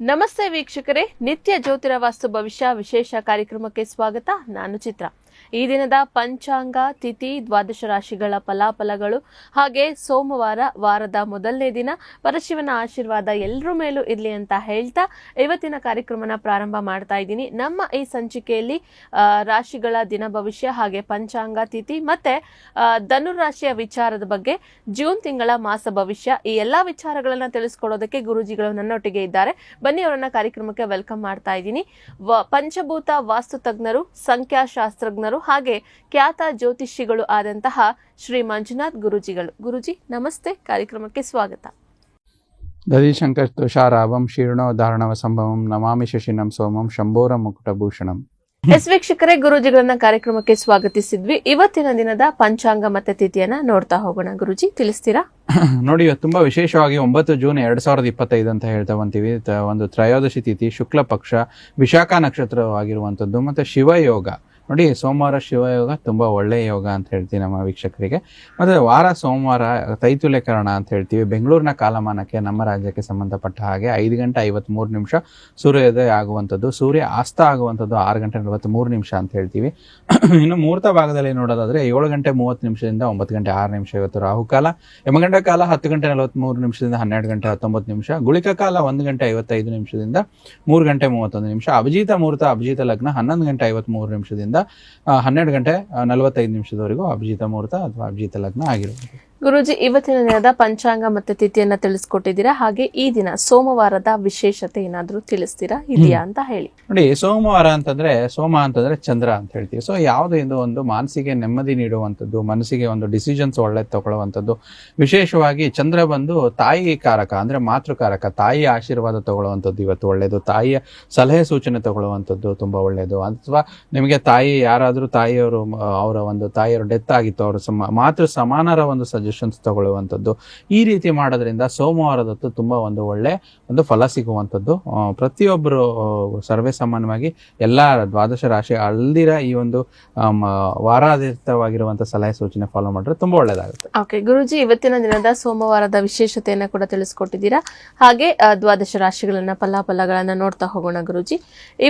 ನಮಸ್ತೆ ವೀಕ್ಷಕರೇ ನಿತ್ಯ ಜ್ಯೋತಿರ ವಾಸ್ತು ಭವಿಷ್ಯ ವಿಶೇಷ ಕಾರ್ಯಕ್ರಮಕ್ಕೆ ಸ್ವಾಗತ. ನಾನು ಚಿತ್ರ. ಈ ದಿನದ ಪಂಚಾಂಗ, ತಿಥಿ, ದ್ವಾದಶ ರಾಶಿಗಳ ಫಲಾಫಲಗಳು ಹಾಗೆ ಸೋಮವಾರ, ವಾರದ ಮೊದಲನೇ ದಿನ ಪರಶಿವನ ಆಶೀರ್ವಾದ ಎಲ್ಲರ ಮೇಲೂ ಇರಲಿ ಅಂತ ಹೇಳ್ತಾ ಇವತ್ತಿನ ಕಾರ್ಯಕ್ರಮನ ಪ್ರಾರಂಭ ಮಾಡ್ತಾ ಇದ್ದೀನಿ. ನಮ್ಮ ಈ ಸಂಚಿಕೆಯಲ್ಲಿ ರಾಶಿಗಳ ದಿನ ಭವಿಷ್ಯ ಹಾಗೆ ಪಂಚಾಂಗ, ತಿಥಿ ಮತ್ತೆ ಧನುರಾಶಿಯ ವಿಚಾರದ ಬಗ್ಗೆ ಜೂನ್ ತಿಂಗಳ ಮಾಸ ಭವಿಷ್ಯ ಈ ಎಲ್ಲಾ ವಿಚಾರಗಳನ್ನ ತಿಳಿಸ್ಕೊಡೋದಕ್ಕೆ ಗುರುಜಿಗಳು ನನ್ನೊಟ್ಟಿಗೆ ಇದ್ದಾರೆ. ಬನ್ನಿ ಅವರನ್ನ ಕಾರ್ಯಕ್ರಮಕ್ಕೆ ವೆಲ್ಕಮ್ ಮಾಡ್ತಾ ಇದ್ದೀನಿ. ಪಂಚಭೂತ ವಾಸ್ತು ತಜ್ಞರು ಸಂಖ್ಯಾಶಾಸ್ತ್ರಜ್ಞರು ಹಾಗೆ ಖ್ಯಾತ ಜ್ಯೋತಿಷಿಗಳು ಆದಂತಹ ಶ್ರೀ ಮಂಜುನಾಥ್ ಗುರುಜಿಗಳು. ಗುರುಜಿ ನಮಸ್ತೆ. ಕಾರ್ಯಕ್ರಮಕ್ಕೆ ಸ್ವಾಗತ. ದಧಿಶಂಕರ್ ತುಷಾರಾಭಂ ಶೀರ್ಣೋ ಧಾರಣವ ಸಂಭವಂ ನಮಾಮಿ ಶಶಿನಂ ಸೋಮಂ ಶಂಭೋರ ಮುಕುಟಭೂಷಣಂ ಎಸ್ ವೀಕ್ಷಕರೇ ಗುರುಜಿಗಳನ್ನ ಕಾರ್ಯಕ್ರಮಕ್ಕೆ ಸ್ವಾಗತಿಸಿದ್ವಿ. ಇವತ್ತಿನ ದಿನದ ಪಂಚಾಂಗ ಮತ್ತೆ ತಿಥಿಯನ್ನ ನೋಡ್ತಾ ಹೋಗೋಣ. ಗುರುಜಿ ತಿಳಿಸ್ತೀರಾ? ನೋಡಿ ಇವತ್ತು ತುಂಬಾ ವಿಶೇಷವಾಗಿ ಒಂಬತ್ತು ಜೂನ್ ಎರಡ್ ಸಾವಿರದ ಇಪ್ಪತ್ತೈದು ಅಂತ ಹೇಳ್ತಾ ಬಂತೀವಿ. ಒಂದು ತ್ರಯೋದಶಿ ತಿಥಿ ಶುಕ್ಲ ಪಕ್ಷ ವಿಶಾಖ ನಕ್ಷತ್ರವಾಗಿರುವಂತದ್ದು ಮತ್ತೆ ಶಿವಯೋಗ. ನೋಡಿ, ಸೋಮವಾರ ಶಿವಯೋಗ ತುಂಬ ಒಳ್ಳೆಯ ಯೋಗ ಅಂತ ಹೇಳ್ತೀವಿ ನಮ್ಮ ವೀಕ್ಷಕರಿಗೆ. ಮತ್ತು ವಾರ ಸೋಮವಾರ ತೈತುಲ್ಯಕರಣ ಅಂತ ಹೇಳ್ತೀವಿ. ಬೆಂಗಳೂರಿನ ಕಾಲಮಾನಕ್ಕೆ ನಮ್ಮ ರಾಜ್ಯಕ್ಕೆ ಸಂಬಂಧಪಟ್ಟ ಹಾಗೆ ಐದು ಗಂಟೆ ಐವತ್ತ್ಮೂರು ನಿಮಿಷ ಸೂರ್ಯೋದಯ ಆಗುವಂಥದ್ದು, ಸೂರ್ಯ ಅಸ್ತ ಆಗುವಂಥದ್ದು ಆರು ಗಂಟೆ ನಲವತ್ತ್ಮೂರು ನಿಮಿಷ ಅಂತ ಹೇಳ್ತೀವಿ. ಇನ್ನು ಮುಹೂರ್ತ ಭಾಗದಲ್ಲಿ ನೋಡೋದಾದರೆ ಏಳು ಗಂಟೆ ಮೂವತ್ತು ನಿಮಿಷದಿಂದ ಒಂಬತ್ತು ಗಂಟೆ ಆರು ನಿಮಿಷ ಇವತ್ತು ರಾಹುಕಾಲ ಯಮಗಂಡ ಕಾಲ ಹತ್ತು ಗಂಟೆ ನಲವತ್ತ್ಮೂರು ನಿಮಿಷದಿಂದ ಹನ್ನೆರಡು ಗಂಟೆ ಹತ್ತೊಂಬತ್ತು ನಿಮಿಷ, ಗುಳಿಕ ಕಾಲ ಒಂದು ಗಂಟೆ ಐವತ್ತೈದು ನಿಮಿಷದಿಂದ ಮೂರು ಗಂಟೆ ಮೂವತ್ತೊಂದು ನಿಮಿಷ, ಅಭಿಜಿತ ಮುಹೂರ್ತ, ಅಭಿಜಿತ ಲಗ್ನ ಹನ್ನೊಂದು ಗಂಟೆ ಐವತ್ಮೂರು ನಿಮಿಷದಿಂದ ಹನ್ನೆರಡು ಗಂಟೆ ನಲವತ್ತೈದು ನಿಮಿಷದವರೆಗೂ ಅಭಿಜಿತ ಮುಹೂರ್ತ ಅಥವಾ ಅಭಿಜಿತ ಲಗ್ನ ಆಗಿರುವುದು ಗುರೂಜಿ ಇವತ್ತಿನ ದಿನದ ಪಂಚಾಂಗ ಮತ್ತೆ ತಿಥಿಯನ್ನ ತಿಳಿಸ್ಕೊಟ್ಟಿದ್ದೀರಾ? ಹಾಗೆ ಈ ದಿನ ಸೋಮವಾರದ ವಿಶೇಷತೆ ಏನಾದ್ರೂ ತಿಳಿಸ್ತೀರಾ? ಇದೆಯಾ ಅಂತ ಹೇಳಿ. ನೋಡಿ ಸೋಮವಾರ ಅಂತಂದ್ರೆ ಸೋಮ ಅಂತಂದ್ರೆ ಚಂದ್ರ ಅಂತ ಹೇಳ್ತೀವಿ. ಸೊ ಯಾವುದು ಇದು ಒಂದು ಮನಸ್ಸಿಗೆ ನೆಮ್ಮದಿ ನೀಡುವಂಥದ್ದು ಮನಸ್ಸಿಗೆ ಒಂದು ಡಿಸಿಷನ್ಸ್ ಒಳ್ಳೆ ತಗೊಳ್ಳುವಂಥದ್ದು ವಿಶೇಷವಾಗಿ ಚಂದ್ರ ಬಂದು ತಾಯಿ ಕಾರಕ ಅಂದ್ರೆ ಮಾತೃಕಾರಕ ತಾಯಿ ಆಶೀರ್ವಾದ ತಗೊಳ್ಳುವಂಥದ್ದು ಇವತ್ತು ಒಳ್ಳೆಯದು ತಾಯಿಯ ಸಲಹೆ ಸೂಚನೆ ತಗೊಳ್ಳುವಂಥದ್ದು ತುಂಬಾ ಒಳ್ಳೆಯದು ಅಥವಾ ನಿಮಗೆ ತಾಯಿ ಯಾರಾದರೂ ತಾಯಿಯವರು ಅವರ ಒಂದು ತಾಯಿಯವರು ಡೆತ್ ಆಗಿತ್ತು ಅವರು ಸಮ ಮಾತೃ ಸಮಾನರ ಒಂದು ಸಜೆಷನ್ಸ್ ತಗೊಳ್ಳುವಂಥದ್ದು. ಈ ರೀತಿ ಮಾಡೋದ್ರಿಂದ ಸೋಮವಾರದತ್ತು ತುಂಬಾ ಒಂದು ಒಳ್ಳೆ ಒಂದು ಫಲ ಸಿಗುವಂಥದ್ದು. ಪ್ರತಿಯೊಬ್ಬರು ಸರ್ವೇ ಸಾಮಾನ್ಯವಾಗಿ ಎಲ್ಲ ದ್ವಾದಶ ರಾಶಿ ಅಲ್ದಿರ ಈ ಒಂದು ವಾರಾಧಿತವಾಗಿರುವಂತಹ ಸಲಹೆ ಸೂಚನೆ ಫಾಲೋ ಮಾಡಿದ್ರೆ ತುಂಬಾ ಒಳ್ಳೇದಾಗುತ್ತೆ. ಓಕೆ ಗುರುಜಿ, ಇವತ್ತಿನ ದಿನದ ಸೋಮವಾರದ ವಿಶೇಷತೆಯನ್ನು ಕೂಡ ತಿಳಿಸ್ಕೊಟ್ಟಿದ್ದೀರಾ? ಹಾಗೆ ದ್ವಾದಶ ರಾಶಿಗಳನ್ನ ಫಲಾಫಲಗಳನ್ನ ನೋಡ್ತಾ ಹೋಗೋಣ ಗುರುಜಿ.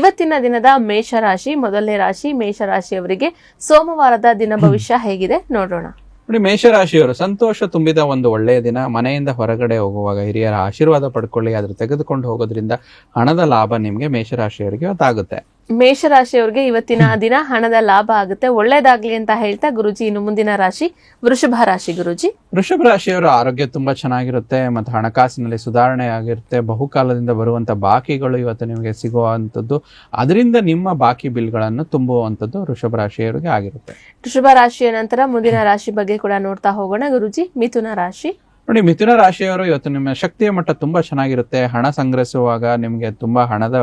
ಇವತ್ತಿನ ದಿನದ ಮೇಷರಾಶಿ ಮೊದಲನೇ ರಾಶಿ ಮೇಷರಾಶಿಯವರಿಗೆ ಸೋಮವಾರದ ದಿನ ಭವಿಷ್ಯ ಹೇಗಿದೆ ನೋಡೋಣ. ನೋಡಿ, ಮೇಷರಾಶಿಯವರು, ಸಂತೋಷ ತುಂಬಿದ ಒಂದು ಒಳ್ಳೆಯ ದಿನ, ಮನೆಯಿಂದ ಹೊರಗಡೆ ಹೋಗುವಾಗ ಹಿರಿಯರ ಆಶೀರ್ವಾದ ಪಡ್ಕೊಳ್ಳಿ ಅದ್ರ ತೆಗೆದುಕೊಂಡು ಹೋಗೋದ್ರಿಂದ ಹಣದ ಲಾಭ ನಿಮಗೆ ಮೇಷರಾಶಿಯವರಿಗೆ ಇವತ್ತಾಗುತ್ತೆ ಮೇಷರಾಶಿಯವರಿಗೆ ಇವತ್ತಿನ ದಿನ ಹಣದ ಲಾಭ ಆಗುತ್ತೆ. ಒಳ್ಳೇದಾಗ್ಲಿ ಅಂತ ಹೇಳ್ತಾ ಗುರುಜಿ ಇನ್ನು ಮುಂದಿನ ರಾಶಿ ವೃಷಭ ರಾಶಿ ಗುರುಜಿ. ವೃಷಭ ರಾಶಿಯವರ ಆರೋಗ್ಯ ತುಂಬಾ ಚೆನ್ನಾಗಿರುತ್ತೆ ಮತ್ತು ಹಣಕಾಸಿನಲ್ಲಿ ಸುಧಾರಣೆ ಆಗಿರುತ್ತೆ. ಬಹುಕಾಲದಿಂದ ಬರುವಂತ ಬಾಕಿಗಳು ಇವತ್ತು ನಿಮಗೆ ಸಿಗುವಂತದ್ದು. ಅದರಿಂದ ನಿಮ್ಮ ಬಾಕಿ ಬಿಲ್ಗಳನ್ನು ತುಂಬುವಂತದ್ದು ವೃಷಭ ರಾಶಿಯವರಿಗೆ ಆಗಿರುತ್ತೆ. ವೃಷಭ ರಾಶಿಯ ನಂತರ ಮುಂದಿನ ರಾಶಿ ಬಗ್ಗೆ ಕೂಡ ನೋಡ್ತಾ ಹೋಗೋಣ ಗುರುಜಿ. ಮಿಥುನ ರಾಶಿ. ನೋಡಿ ಮಿಥುನ ರಾಶಿಯವರು ಇವತ್ತು ನಿಮ್ಮ ಶಕ್ತಿಯ ಮಟ್ಟ ತುಂಬಾ ಚೆನ್ನಾಗಿರುತ್ತೆ. ಹಣ ಸಂಗ್ರಹಿಸುವಾಗ ನಿಮಗೆ ತುಂಬಾ ಹಣದ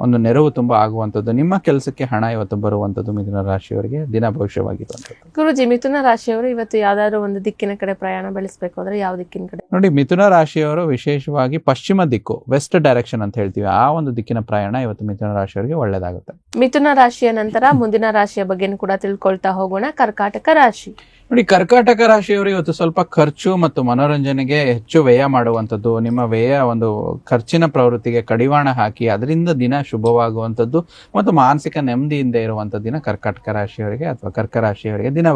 ಒಂದು ನೆರವು ತುಂಬಾ ಆಗುವಂಥದ್ದು. ನಿಮ್ಮ ಕೆಲಸಕ್ಕೆ ಹಣ ಇವತ್ತು ಬರುವಂಥದ್ದು ಮಿಥುನ ರಾಶಿಯವರಿಗೆ. ದಿನ ಭವಿಷ್ಯವಾಗಿರುವಂಥದ್ದು. ಗುರುಜಿ ಮಿಥುನ ರಾಶಿಯವರು ಇವತ್ತು ಯಾವ್ದಾದ್ರು ಒಂದು ದಿಕ್ಕಿನ ಕಡೆ ಪ್ರಯಾಣ ಬೆಳೆಸಬೇಕು ಅಂದ್ರೆ ಯಾವ ದಿಕ್ಕಿನ ಕಡೆ? ನೋಡಿ ಮಿಥುನ ರಾಶಿಯವರು ವಿಶೇಷವಾಗಿ ಪಶ್ಚಿಮ ದಿಕ್ಕು ವೆಸ್ಟ್ ಡೈರೆಕ್ಷನ್ ಅಂತ ಹೇಳ್ತೀವಿ. ಆ ಒಂದು ದಿಕ್ಕಿನ ಪ್ರಯಾಣ ಇವತ್ತು ಮಿಥುನ ರಾಶಿಯವರಿಗೆ ಒಳ್ಳೇದಾಗುತ್ತೆ. ಮಿಥುನ ರಾಶಿಯ ನಂತರ ಮುಂದಿನ ರಾಶಿಯ ಬಗ್ಗೆನೂ ಕೂಡ ತಿಳ್ಕೊಳ್ತಾ ಹೋಗೋಣ. ಕರ್ಕಾಟಕ ರಾಶಿ. ನೋಡಿ ಕರ್ಕಾಟಕ ರಾಶಿಯವರು ಇವತ್ತು ಸ್ವಲ್ಪ ಖರ್ಚು ಮತ್ತು ಮನೋರಂಜನೆಗೆ ಹೆಚ್ಚು ವ್ಯಯ ಮಾಡುವಂಥದ್ದು ನಿಮ್ಮ ವ್ಯಯ ಒಂದು ಖರ್ಚಿನ ಪ್ರವೃತ್ತಿಗೆ ಕಡಿವಾಣ ಹಾಕಿ ಅದರಿಂದ ದಿನ ಶುಭವಾಗುವಂಥದ್ದು ಮತ್ತು ಮಾನಸಿಕ ನೆಮ್ಮದಿಯಿಂದ ಇರುವಂಥ ದಿನ ಕರ್ಕಾಟಕ ರಾಶಿಯವರಿಗೆ ಅಥವಾ ಕರ್ಕ ರಾಶಿಯವರಿಗೆ ದಿನ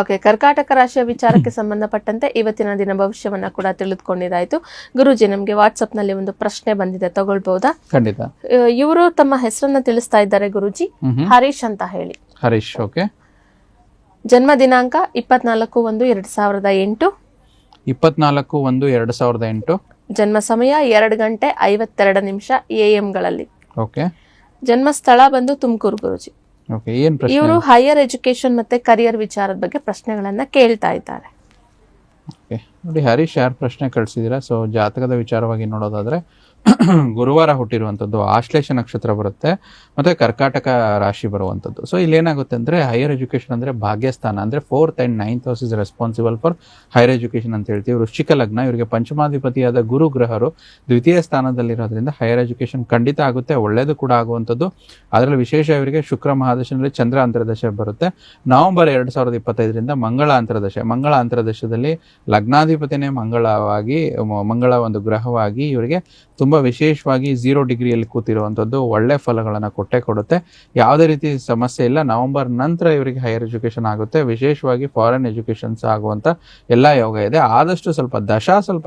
ಓಕೆ ಕರ್ಕಾಟಕ ರಾಶಿಯ ವಿಚಾರಕ್ಕೆ ಸಂಬಂಧಪಟ್ಟಂತೆ ಇವತ್ತಿನ ದಿನ ಭವಿಷ್ಯವನ್ನ ಕೂಡ ತಿಳಿದುಕೊಂಡಿದ್ದಾಯ್ತು. ಗುರುಜಿ ನಮ್ಗೆ ವಾಟ್ಸ್ಆಪ್ನಲ್ಲಿ ಒಂದು ಪ್ರಶ್ನೆ ಬಂದಿದೆ ತಗೊಳ್ಬಹುದಾ ಖಂಡಿತ. ಇವರು ತಮ್ಮ ಹೆಸರನ್ನ ತಿಳಿಸ್ತಾ ಇದ್ದಾರೆ ಗುರುಜಿ. ಹರೀಶ್ ಅಂತ ಹೇಳಿ. ಹರೀಶ್ ಓಕೆ. ಜನ್ಮ ದಿನಾಂಕ ಇಪ್ಪತ್ನಾಲ್ಕು ಒಂದು ಎರಡ್ ಸಾವಿರದ ಎಂಟು. ಇಪ್ಪತ್ನಾಲ್ಕು ಒಂದು ಎರಡು ಸಾವಿರದ ಎಂಟು. ಜನ್ಮ ಸಮಯ ಎರಡು ಗಂಟೆ ಐವತ್ತೆರಡು ನಿಮಿಷ ಎ ಗಳಲ್ಲಿ. ಓಕೆ ಜನ್ಮ ಸ್ಥಳ ಬಂದು ತುಮಕೂರು ಗುರುಜಿ. ಓಕೆ ಏನು ಪ್ರಶ್ನೆ? ಇವರು ಹೈಯರ್ ಎಜುಕೇಶನ್ ಮತ್ತೆ ಕರಿಯರ್ ವಿಚಾರದ ಬಗ್ಗೆ ಪ್ರಶ್ನೆಗಳನ್ನ ಕೇಳ್ತಾ ಇದ್ದಾರೆ. ಓಕೆ ನೋಡಿ ಹರೀಶ್ ಯಾರು ಪ್ರಶ್ನೆ ಕಳಿಸಿದ್ದೀರಾ ಸೊ ಜಾತಕದ ವಿಚಾರವಾಗಿ ನೋಡೋದಾದ್ರೆ ಗುರುವಾರ ಹುಟ್ಟಿರುವಂಥದ್ದು ಆಶ್ಲೇಷ ನಕ್ಷತ್ರ ಬರುತ್ತೆ, ಮತ್ತೆ ಕರ್ಕಾಟಕ ರಾಶಿ ಬರುವಂಥದ್ದು. ಸೊ ಇಲ್ಲಿ ಏನಾಗುತ್ತೆ ಅಂದ್ರೆ ಹೈಯರ್ ಎಜುಕೇಷನ್ ಅಂದ್ರೆ ಭಾಗ್ಯಸ್ಥಾನ, ಅಂದ್ರೆ fourth and ninth house is responsible for higher education ಅಂತ ಹೇಳ್ತೀವಿ. ವೃಶ್ಚಿಕ ಲಗ್ನ, ಇವರಿಗೆ ಪಂಚಮಾಧಿಪತಿಯಾದ ಗುರು ಗ್ರಹರು ದ್ವಿತೀಯ ಸ್ಥಾನದಲ್ಲಿರೋದ್ರಿಂದ ಹೈಯರ್ ಎಜುಕೇಶನ್ ಖಂಡಿತ ಆಗುತ್ತೆ, ಒಳ್ಳೇದು ಕೂಡ ಆಗುವಂಥದ್ದು. ಅದರಲ್ಲಿ ವಿಶೇಷ ಇವರಿಗೆ ಶುಕ್ರ ಮಹಾದಶನಲ್ಲಿ ಚಂದ್ರ ಅಂತರ್ದಶೆ ಬರುತ್ತೆ. ನವೆಂಬರ್ ಎರಡು ಸಾವಿರದ ಇಪ್ಪತ್ತೈದರಿಂದ ಮಂಗಳ ಅಂತರ್ದಶೆ. ಮಂಗಳ ಅಂತರದಶದಲ್ಲಿ ಲಗ್ನಾಧಿಪತಿನೇ ಮಂಗಳವಾಗಿ ಮಂಗಳ ಒಂದು ಗ್ರಹವಾಗಿ ಇವರಿಗೆ ತುಂಬಾ ವಿಶೇಷವಾಗಿ ಝೀರೋ ಡಿಗ್ರಿಯಲ್ಲಿ ಕೂತಿರುವಂಥದ್ದು ಒಳ್ಳೆ ಫಲಗಳನ್ನು ಕೊಟ್ಟೆ ಕೊಡುತ್ತೆ. ಯಾವುದೇ ರೀತಿ ಸಮಸ್ಯೆ ಇಲ್ಲ. ನವೆಂಬರ್ ನಂತರ ಇವರಿಗೆ ಹೈಯರ್ ಎಜುಕೇಶನ್ ಆಗುತ್ತೆ. ವಿಶೇಷವಾಗಿ ಫಾರಿನ್ ಎಜುಕೇಷನ್ಸ್ ಆಗುವಂಥ ಎಲ್ಲ ಯೋಗ ಇದೆ. ಆದಷ್ಟು ಸ್ವಲ್ಪ ದಶ ಸ್ವಲ್ಪ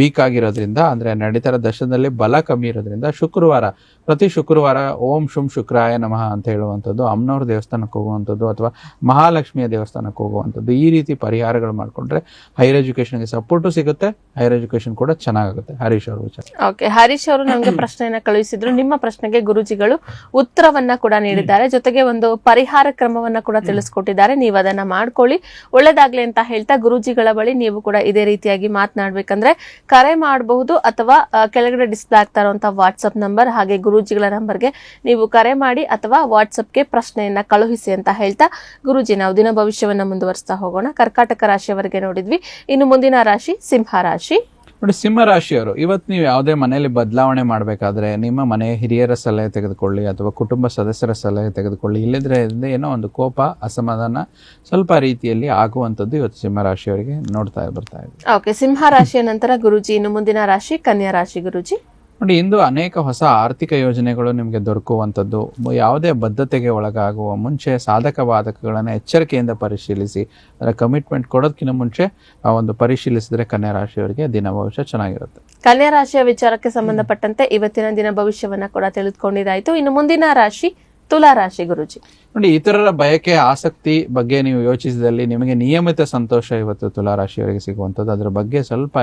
ವೀಕ್ ಆಗಿರೋದ್ರಿಂದ, ಅಂದ್ರೆ ನಡೀತಾರ ದಶದಲ್ಲಿ ಬಲ ಕಮ್ಮಿ ಇರೋದ್ರಿಂದ ಶುಕ್ರವಾರ, ಪ್ರತಿ ಶುಕ್ರವಾರ ಓಂ ಶುಂ ಶುಕ್ರಾಯ ನಮಃ ಅಂತ ಹೇಳುವಂಥದ್ದು ಅಮ್ಮನವ್ರ ದೇವಸ್ಥಾನಕ್ಕೆ ಹೋಗುವಂಥದ್ದು ಅಥವಾ ಮಹಾಲಕ್ಷ್ಮಿಯ ದೇವಸ್ಥಾನಕ್ಕೆ ಹೋಗುವಂಥದ್ದು ಈ ರೀತಿ ಪರಿಹಾರಗಳು ಮಾಡ್ಕೊಂಡ್ರೆ ಹೈಯರ್ ಎಜುಕೇಷನ್ಗೆ ಸಪೋರ್ಟು ಸಿಗುತ್ತೆ ಹೈಯರ್ ಎಜುಕೇಶನ್ ಕೂಡ ಚೆನ್ನಾಗುತ್ತೆ ಹರೀಶ್ ಅವರು ಓಕೆ ಹರೀಶ್ ಅವರು ನಮಗೆ ಪ್ರಶ್ನೆಯನ್ನ ಕಳುಹಿಸಿದ್ರು. ನಿಮ್ಮ ಪ್ರಶ್ನೆಗೆ ಗುರುಜಿಗಳು ಉತ್ತರವನ್ನ ಕೂಡ ನೀಡಿದ್ದಾರೆ. ಜೊತೆಗೆ ಒಂದು ಪರಿಹಾರ ಕ್ರಮವನ್ನ ಕೂಡ ತಿಳಿಸ್ಕೊಟ್ಟಿದ್ದಾರೆ. ನೀವು ಅದನ್ನ ಮಾಡ್ಕೊಳ್ಳಿ. ಒಳ್ಳೇದಾಗ್ಲಿ ಅಂತ ಹೇಳ್ತಾ ಗುರುಜಿಗಳ ಬಳಿ ನೀವು ಕೂಡ ಇದೇ ರೀತಿಯಾಗಿ ಮಾತನಾಡ್ಬೇಕಂದ್ರೆ ಕರೆ ಮಾಡಬಹುದು ಅಥವಾ ಕೆಳಗಡೆ ಡಿಸ್ಪ್ಲೇ ಆಗ್ತಾ ಇರುವಂತಹ ವಾಟ್ಸ್ಆಪ್ ನಂಬರ್ ಹಾಗೆ ಗುರುಜಿಗಳ ನಂಬರ್ಗೆ ನೀವು ಕರೆ ಮಾಡಿ ಅಥವಾ ವಾಟ್ಸಪ್ಗೆ ಪ್ರಶ್ನೆಯನ್ನ ಕಳುಹಿಸಿ ಅಂತ ಹೇಳ್ತಾ ಗುರುಜಿ ನಾವು ದಿನ ಭವಿಷ್ಯವನ್ನ ಮುಂದುವರಿಸ್ತಾ ಹೋಗೋಣ. ಕರ್ಕಾಟಕ ರಾಶಿಯವರೆಗೆ ನೋಡಿದ್ವಿ. ಇನ್ನು ಮುಂದಿನ ರಾಶಿ ಸಿಂಹ ರಾಶಿ. ನೋಡಿ ಸಿಂಹ ರಾಶಿಯವರು ಇವತ್ತು ನೀವು ಯಾವುದೇ ಮನೆಯಲ್ಲಿ ಬದಲಾವಣೆ ಮಾಡಬೇಕಾದ್ರೆ ನಿಮ್ಮ ಮನೆಯ ಹಿರಿಯರ ಸಲಹೆ ತೆಗೆದುಕೊಳ್ಳಿ ಅಥವಾ ಕುಟುಂಬ ಸದಸ್ಯರ ಸಲಹೆ ತೆಗೆದುಕೊಳ್ಳಿ. ಇಲ್ಲದ್ರೆ ಏನೋ ಒಂದು ಕೋಪ, ಅಸಮಾಧಾನ ಸ್ವಲ್ಪ ರೀತಿಯಲ್ಲಿ ಆಗುವಂಥದ್ದು ಇವತ್ತು ಸಿಂಹ ರಾಶಿಯವರಿಗೆ ನೋಡ್ತಾ ಬರ್ತಾ ಇದೆ. ಓಕೆ ಸಿಂಹ ರಾಶಿಯ ನಂತರ ಗುರುಜಿ, ಇನ್ನು ಮುಂದಿನ ರಾಶಿ ಕನ್ಯಾ ರಾಶಿ ಗುರುಜಿ. ನೋಡಿ, ಇಂದು ಅನೇಕ ಹೊಸ ಆರ್ಥಿಕ ಯೋಜನೆಗಳು ನಿಮಗೆ ದೊರಕುವಂಥದ್ದು. ಯಾವುದೇ ಬದ್ಧತೆಗೆ ಒಳಗಾಗುವ ಮುಂಚೆ, ಸಾಧಕ ಬಾಧಕಗಳನ್ನು ಎಚ್ಚರಿಕೆಯಿಂದ ಪರಿಶೀಲಿಸಿ, ಅದರ ಕಮಿಟ್ಮೆಂಟ್ ಕೊಡೋದಕ್ಕಿಂತ ಮುಂಚೆ ಆ ಒಂದು ಪರಿಶೀಲಿಸಿದ್ರೆ ಕನ್ಯಾ ರಾಶಿಯವರಿಗೆ ದಿನ ಭವಿಷ್ಯ ಚೆನ್ನಾಗಿರುತ್ತೆ. ಕನ್ಯಾ ರಾಶಿಯ ವಿಚಾರಕ್ಕೆ ಸಂಬಂಧಪಟ್ಟಂತೆ ಇವತ್ತಿನ ದಿನ ಭವಿಷ್ಯವನ್ನ ಕೂಡ ತಿಳಿದುಕೊಂಡಿದ್ದಾಯಿತು. ಇನ್ನು ಮುಂದಿನ ರಾಶಿ ತುಲಾ ರಾಶಿ ಗುರುಜಿ. ನೋಡಿ ಇತರರ ಬಯಕೆ ಆಸಕ್ತಿ ಬಗ್ಗೆ ನೀವು ಯೋಚಿಸಿದಲ್ಲಿ ನಿಮಗೆ ನಿಯಮಿತ ಸಂತೋಷ ಇವತ್ತು ತುಲಾ ರಾಶಿಯವರಿಗೆ ಸಿಗುವಂಥದ್ದು. ಅದರ ಬಗ್ಗೆ ಸ್ವಲ್ಪ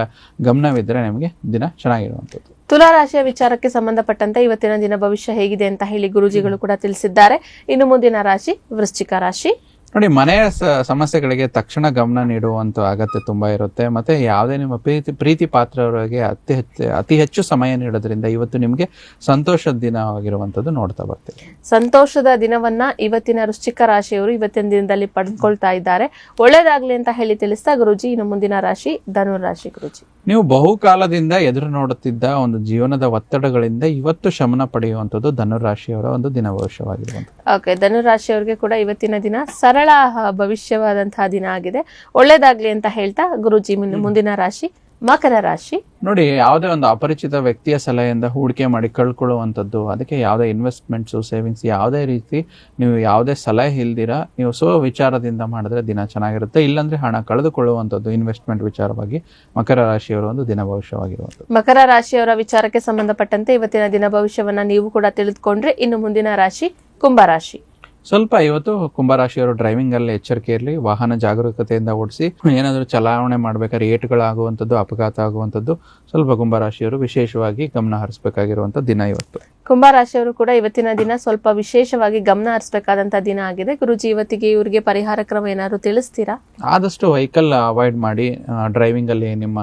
ಗಮನವಿದ್ರೆ ನಿಮಗೆ ದಿನ ಚೆನ್ನಾಗಿರುವಂಥದ್ದು. ತುಲಾ ರಾಶಿಯ ವಿಚಾರಕ್ಕೆ ಸಂಬಂಧಪಟ್ಟಂತೆ ಇವತ್ತಿನ ದಿನ ಭವಿಷ್ಯ ಹೇಗಿದೆ ಅಂತ ಹೇಳಿ ಗುರುಜಿಗಳು ಕೂಡ ತಿಳಿಸಿದ್ದಾರೆ. ಇನ್ನು ಮುಂದಿನ ರಾಶಿ ವೃಶ್ಚಿಕ ರಾಶಿ. ನೋಡಿ, ಮನೆಯ ಸಮಸ್ಯೆಗಳಿಗೆ ತಕ್ಷಣ ಗಮನ ನೀಡುವಂತ ಅಗತ್ಯ ತುಂಬಾ ಇರುತ್ತೆ. ಮತ್ತೆ ಯಾವುದೇ ನಿಮ್ಮ ಪ್ರೀತಿ ಪ್ರೀತಿ ಪಾತ್ರವರಿಗೆ ಅತಿ ಹೆಚ್ಚು ಅತಿ ಹೆಚ್ಚು ಸಮಯ ನೀಡೋದ್ರಿಂದ ಇವತ್ತು ನಿಮಗೆ ಸಂತೋಷದ ದಿನವಾಗಿರುವಂಥದ್ದು ನೋಡ್ತಾ ಬರ್ತೀವಿ. ಸಂತೋಷದ ದಿನವನ್ನ ಇವತ್ತಿನ ವೃಶ್ಚಿಕ ರಾಶಿಯವರು ಇವತ್ತಿನ ದಿನದಲ್ಲಿ ಪಡೆದುಕೊಳ್ತಾ ಇದ್ದಾರೆ. ಒಳ್ಳೇದಾಗ್ಲಿ ಅಂತ ಹೇಳಿ ತಿಳಿಸ್ತಾ ಗುರುಜಿ, ಇನ್ನು ಮುಂದಿನ ರಾಶಿ ಧನುರ್ ರಾಶಿ ಗುರುಜಿ. ನೀವು ಬಹುಕಾಲದಿಂದ ಎದುರು ನೋಡುತ್ತಿದ್ದ ಒಂದು ಜೀವನದ ಒತ್ತಡಗಳಿಂದ ಇವತ್ತು ಶಮನ ಪಡೆಯುವಂಥದ್ದು ಧನುರಾಶಿಯವರ ಒಂದು ದಿನ ಭವಿಷ್ಯವಾಗಿರುವಂಥದ್ದು ಓಕೆ ಧನುರಾಶಿಯವರಿಗೆ ಕೂಡ ಇವತ್ತಿನ ದಿನ ಸರಳ ಭವಿಷ್ಯವಾದಂತಹ ದಿನ ಆಗಿದೆ. ಒಳ್ಳೇದಾಗ್ಲಿ ಅಂತ ಹೇಳ್ತಾ ಗುರುಜಿ ಮುಂದಿನ ರಾಶಿ. ಮಕರ ರಾಶಿ. ನೋಡಿ ಯಾವುದೇ ಒಂದು ಅಪರಿಚಿತ ವ್ಯಕ್ತಿಯ ಸಲಹೆಯಿಂದ ಹೂಡಿಕೆ ಮಾಡಿ ಕಳ್ಕೊಳ್ಳುವಂಥದ್ದು ಅದಕ್ಕೆ ಯಾವುದೇ ಇನ್ವೆಸ್ಟ್ಮೆಂಟ್ಸು ಸೇವಿಂಗ್ಸ್ ಯಾವುದೇ ರೀತಿ ನೀವು ಯಾವುದೇ ಸಲಹೆ ಇಲ್ದಿರ ನೀವು ಸ್ವ ವಿಚಾರದಿಂದ ಮಾಡಿದ್ರೆ ದಿನ ಚೆನ್ನಾಗಿರುತ್ತೆ. ಇಲ್ಲಾಂದ್ರೆ ಹಣ ಕಳೆದುಕೊಳ್ಳುವಂಥದ್ದು ಇನ್ವೆಸ್ಟ್ಮೆಂಟ್ ವಿಚಾರವಾಗಿ ಮಕರ ರಾಶಿಯವರ ಒಂದು ದಿನ ಭವಿಷ್ಯವಾಗಿರುವಂಥದ್ದು. ಮಕರ ರಾಶಿಯವರ ವಿಚಾರಕ್ಕೆ ಸಂಬಂಧಪಟ್ಟಂತೆ ಇವತ್ತಿನ ದಿನ ಭವಿಷ್ಯವನ್ನ ನೀವು ಕೂಡ ತಿಳಿದುಕೊಂಡ್ರೆ ಇನ್ನು ಮುಂದಿನ ರಾಶಿ ಕುಂಭರಾಶಿ ಸ್ವಲ್ಪ ಇವತ್ತು ಕುಂಭರಾಶಿಯವರು ಡ್ರೈವಿಂಗ್ ಅಲ್ಲಿ ಎಚ್ಚರಿಕೆ ಇರಲಿ, ವಾಹನ ಜಾಗರೂಕತೆಯಿಂದ ಓಡಿಸಿ, ಏನಾದರೂ ಚಲಾವಣೆ ಮಾಡ್ಬೇಕಾದ್ರೆ ಏಟುಗಳಾಗುವಂಥದ್ದು, ಅಪಘಾತ ಆಗುವಂಥದ್ದು ಸ್ವಲ್ಪ ಕುಂಭರಾಶಿಯವರು ವಿಶೇಷವಾಗಿ ಗಮನ ಹರಿಸಬೇಕಾಗಿರುವಂಥ ದಿನ ಇವತ್ತು. ಕುಂಭರಾಶಿಯವರು ಕೂಡ ಇವತ್ತಿನ ದಿನ ಸ್ವಲ್ಪ ವಿಶೇಷವಾಗಿ ಗಮನ ಹರಿಸಬೇಕಾದಂತಹ ದಿನ ಆಗಿದೆ. ಗುರುಜಿ ಇವತ್ತಿಗೆ ಇವರಿಗೆ ಪರಿಹಾರ ಕ್ರಮ ಏನಾದ್ರು ತಿಳಿಸ್ತೀರಾ? ಆದಷ್ಟು ವೆಹಿಕಲ್ ಅವಾಯ್ಡ್ ಮಾಡಿ ಡ್ರೈವಿಂಗ್ ಅಲ್ಲಿ ನಿಮ್ಮ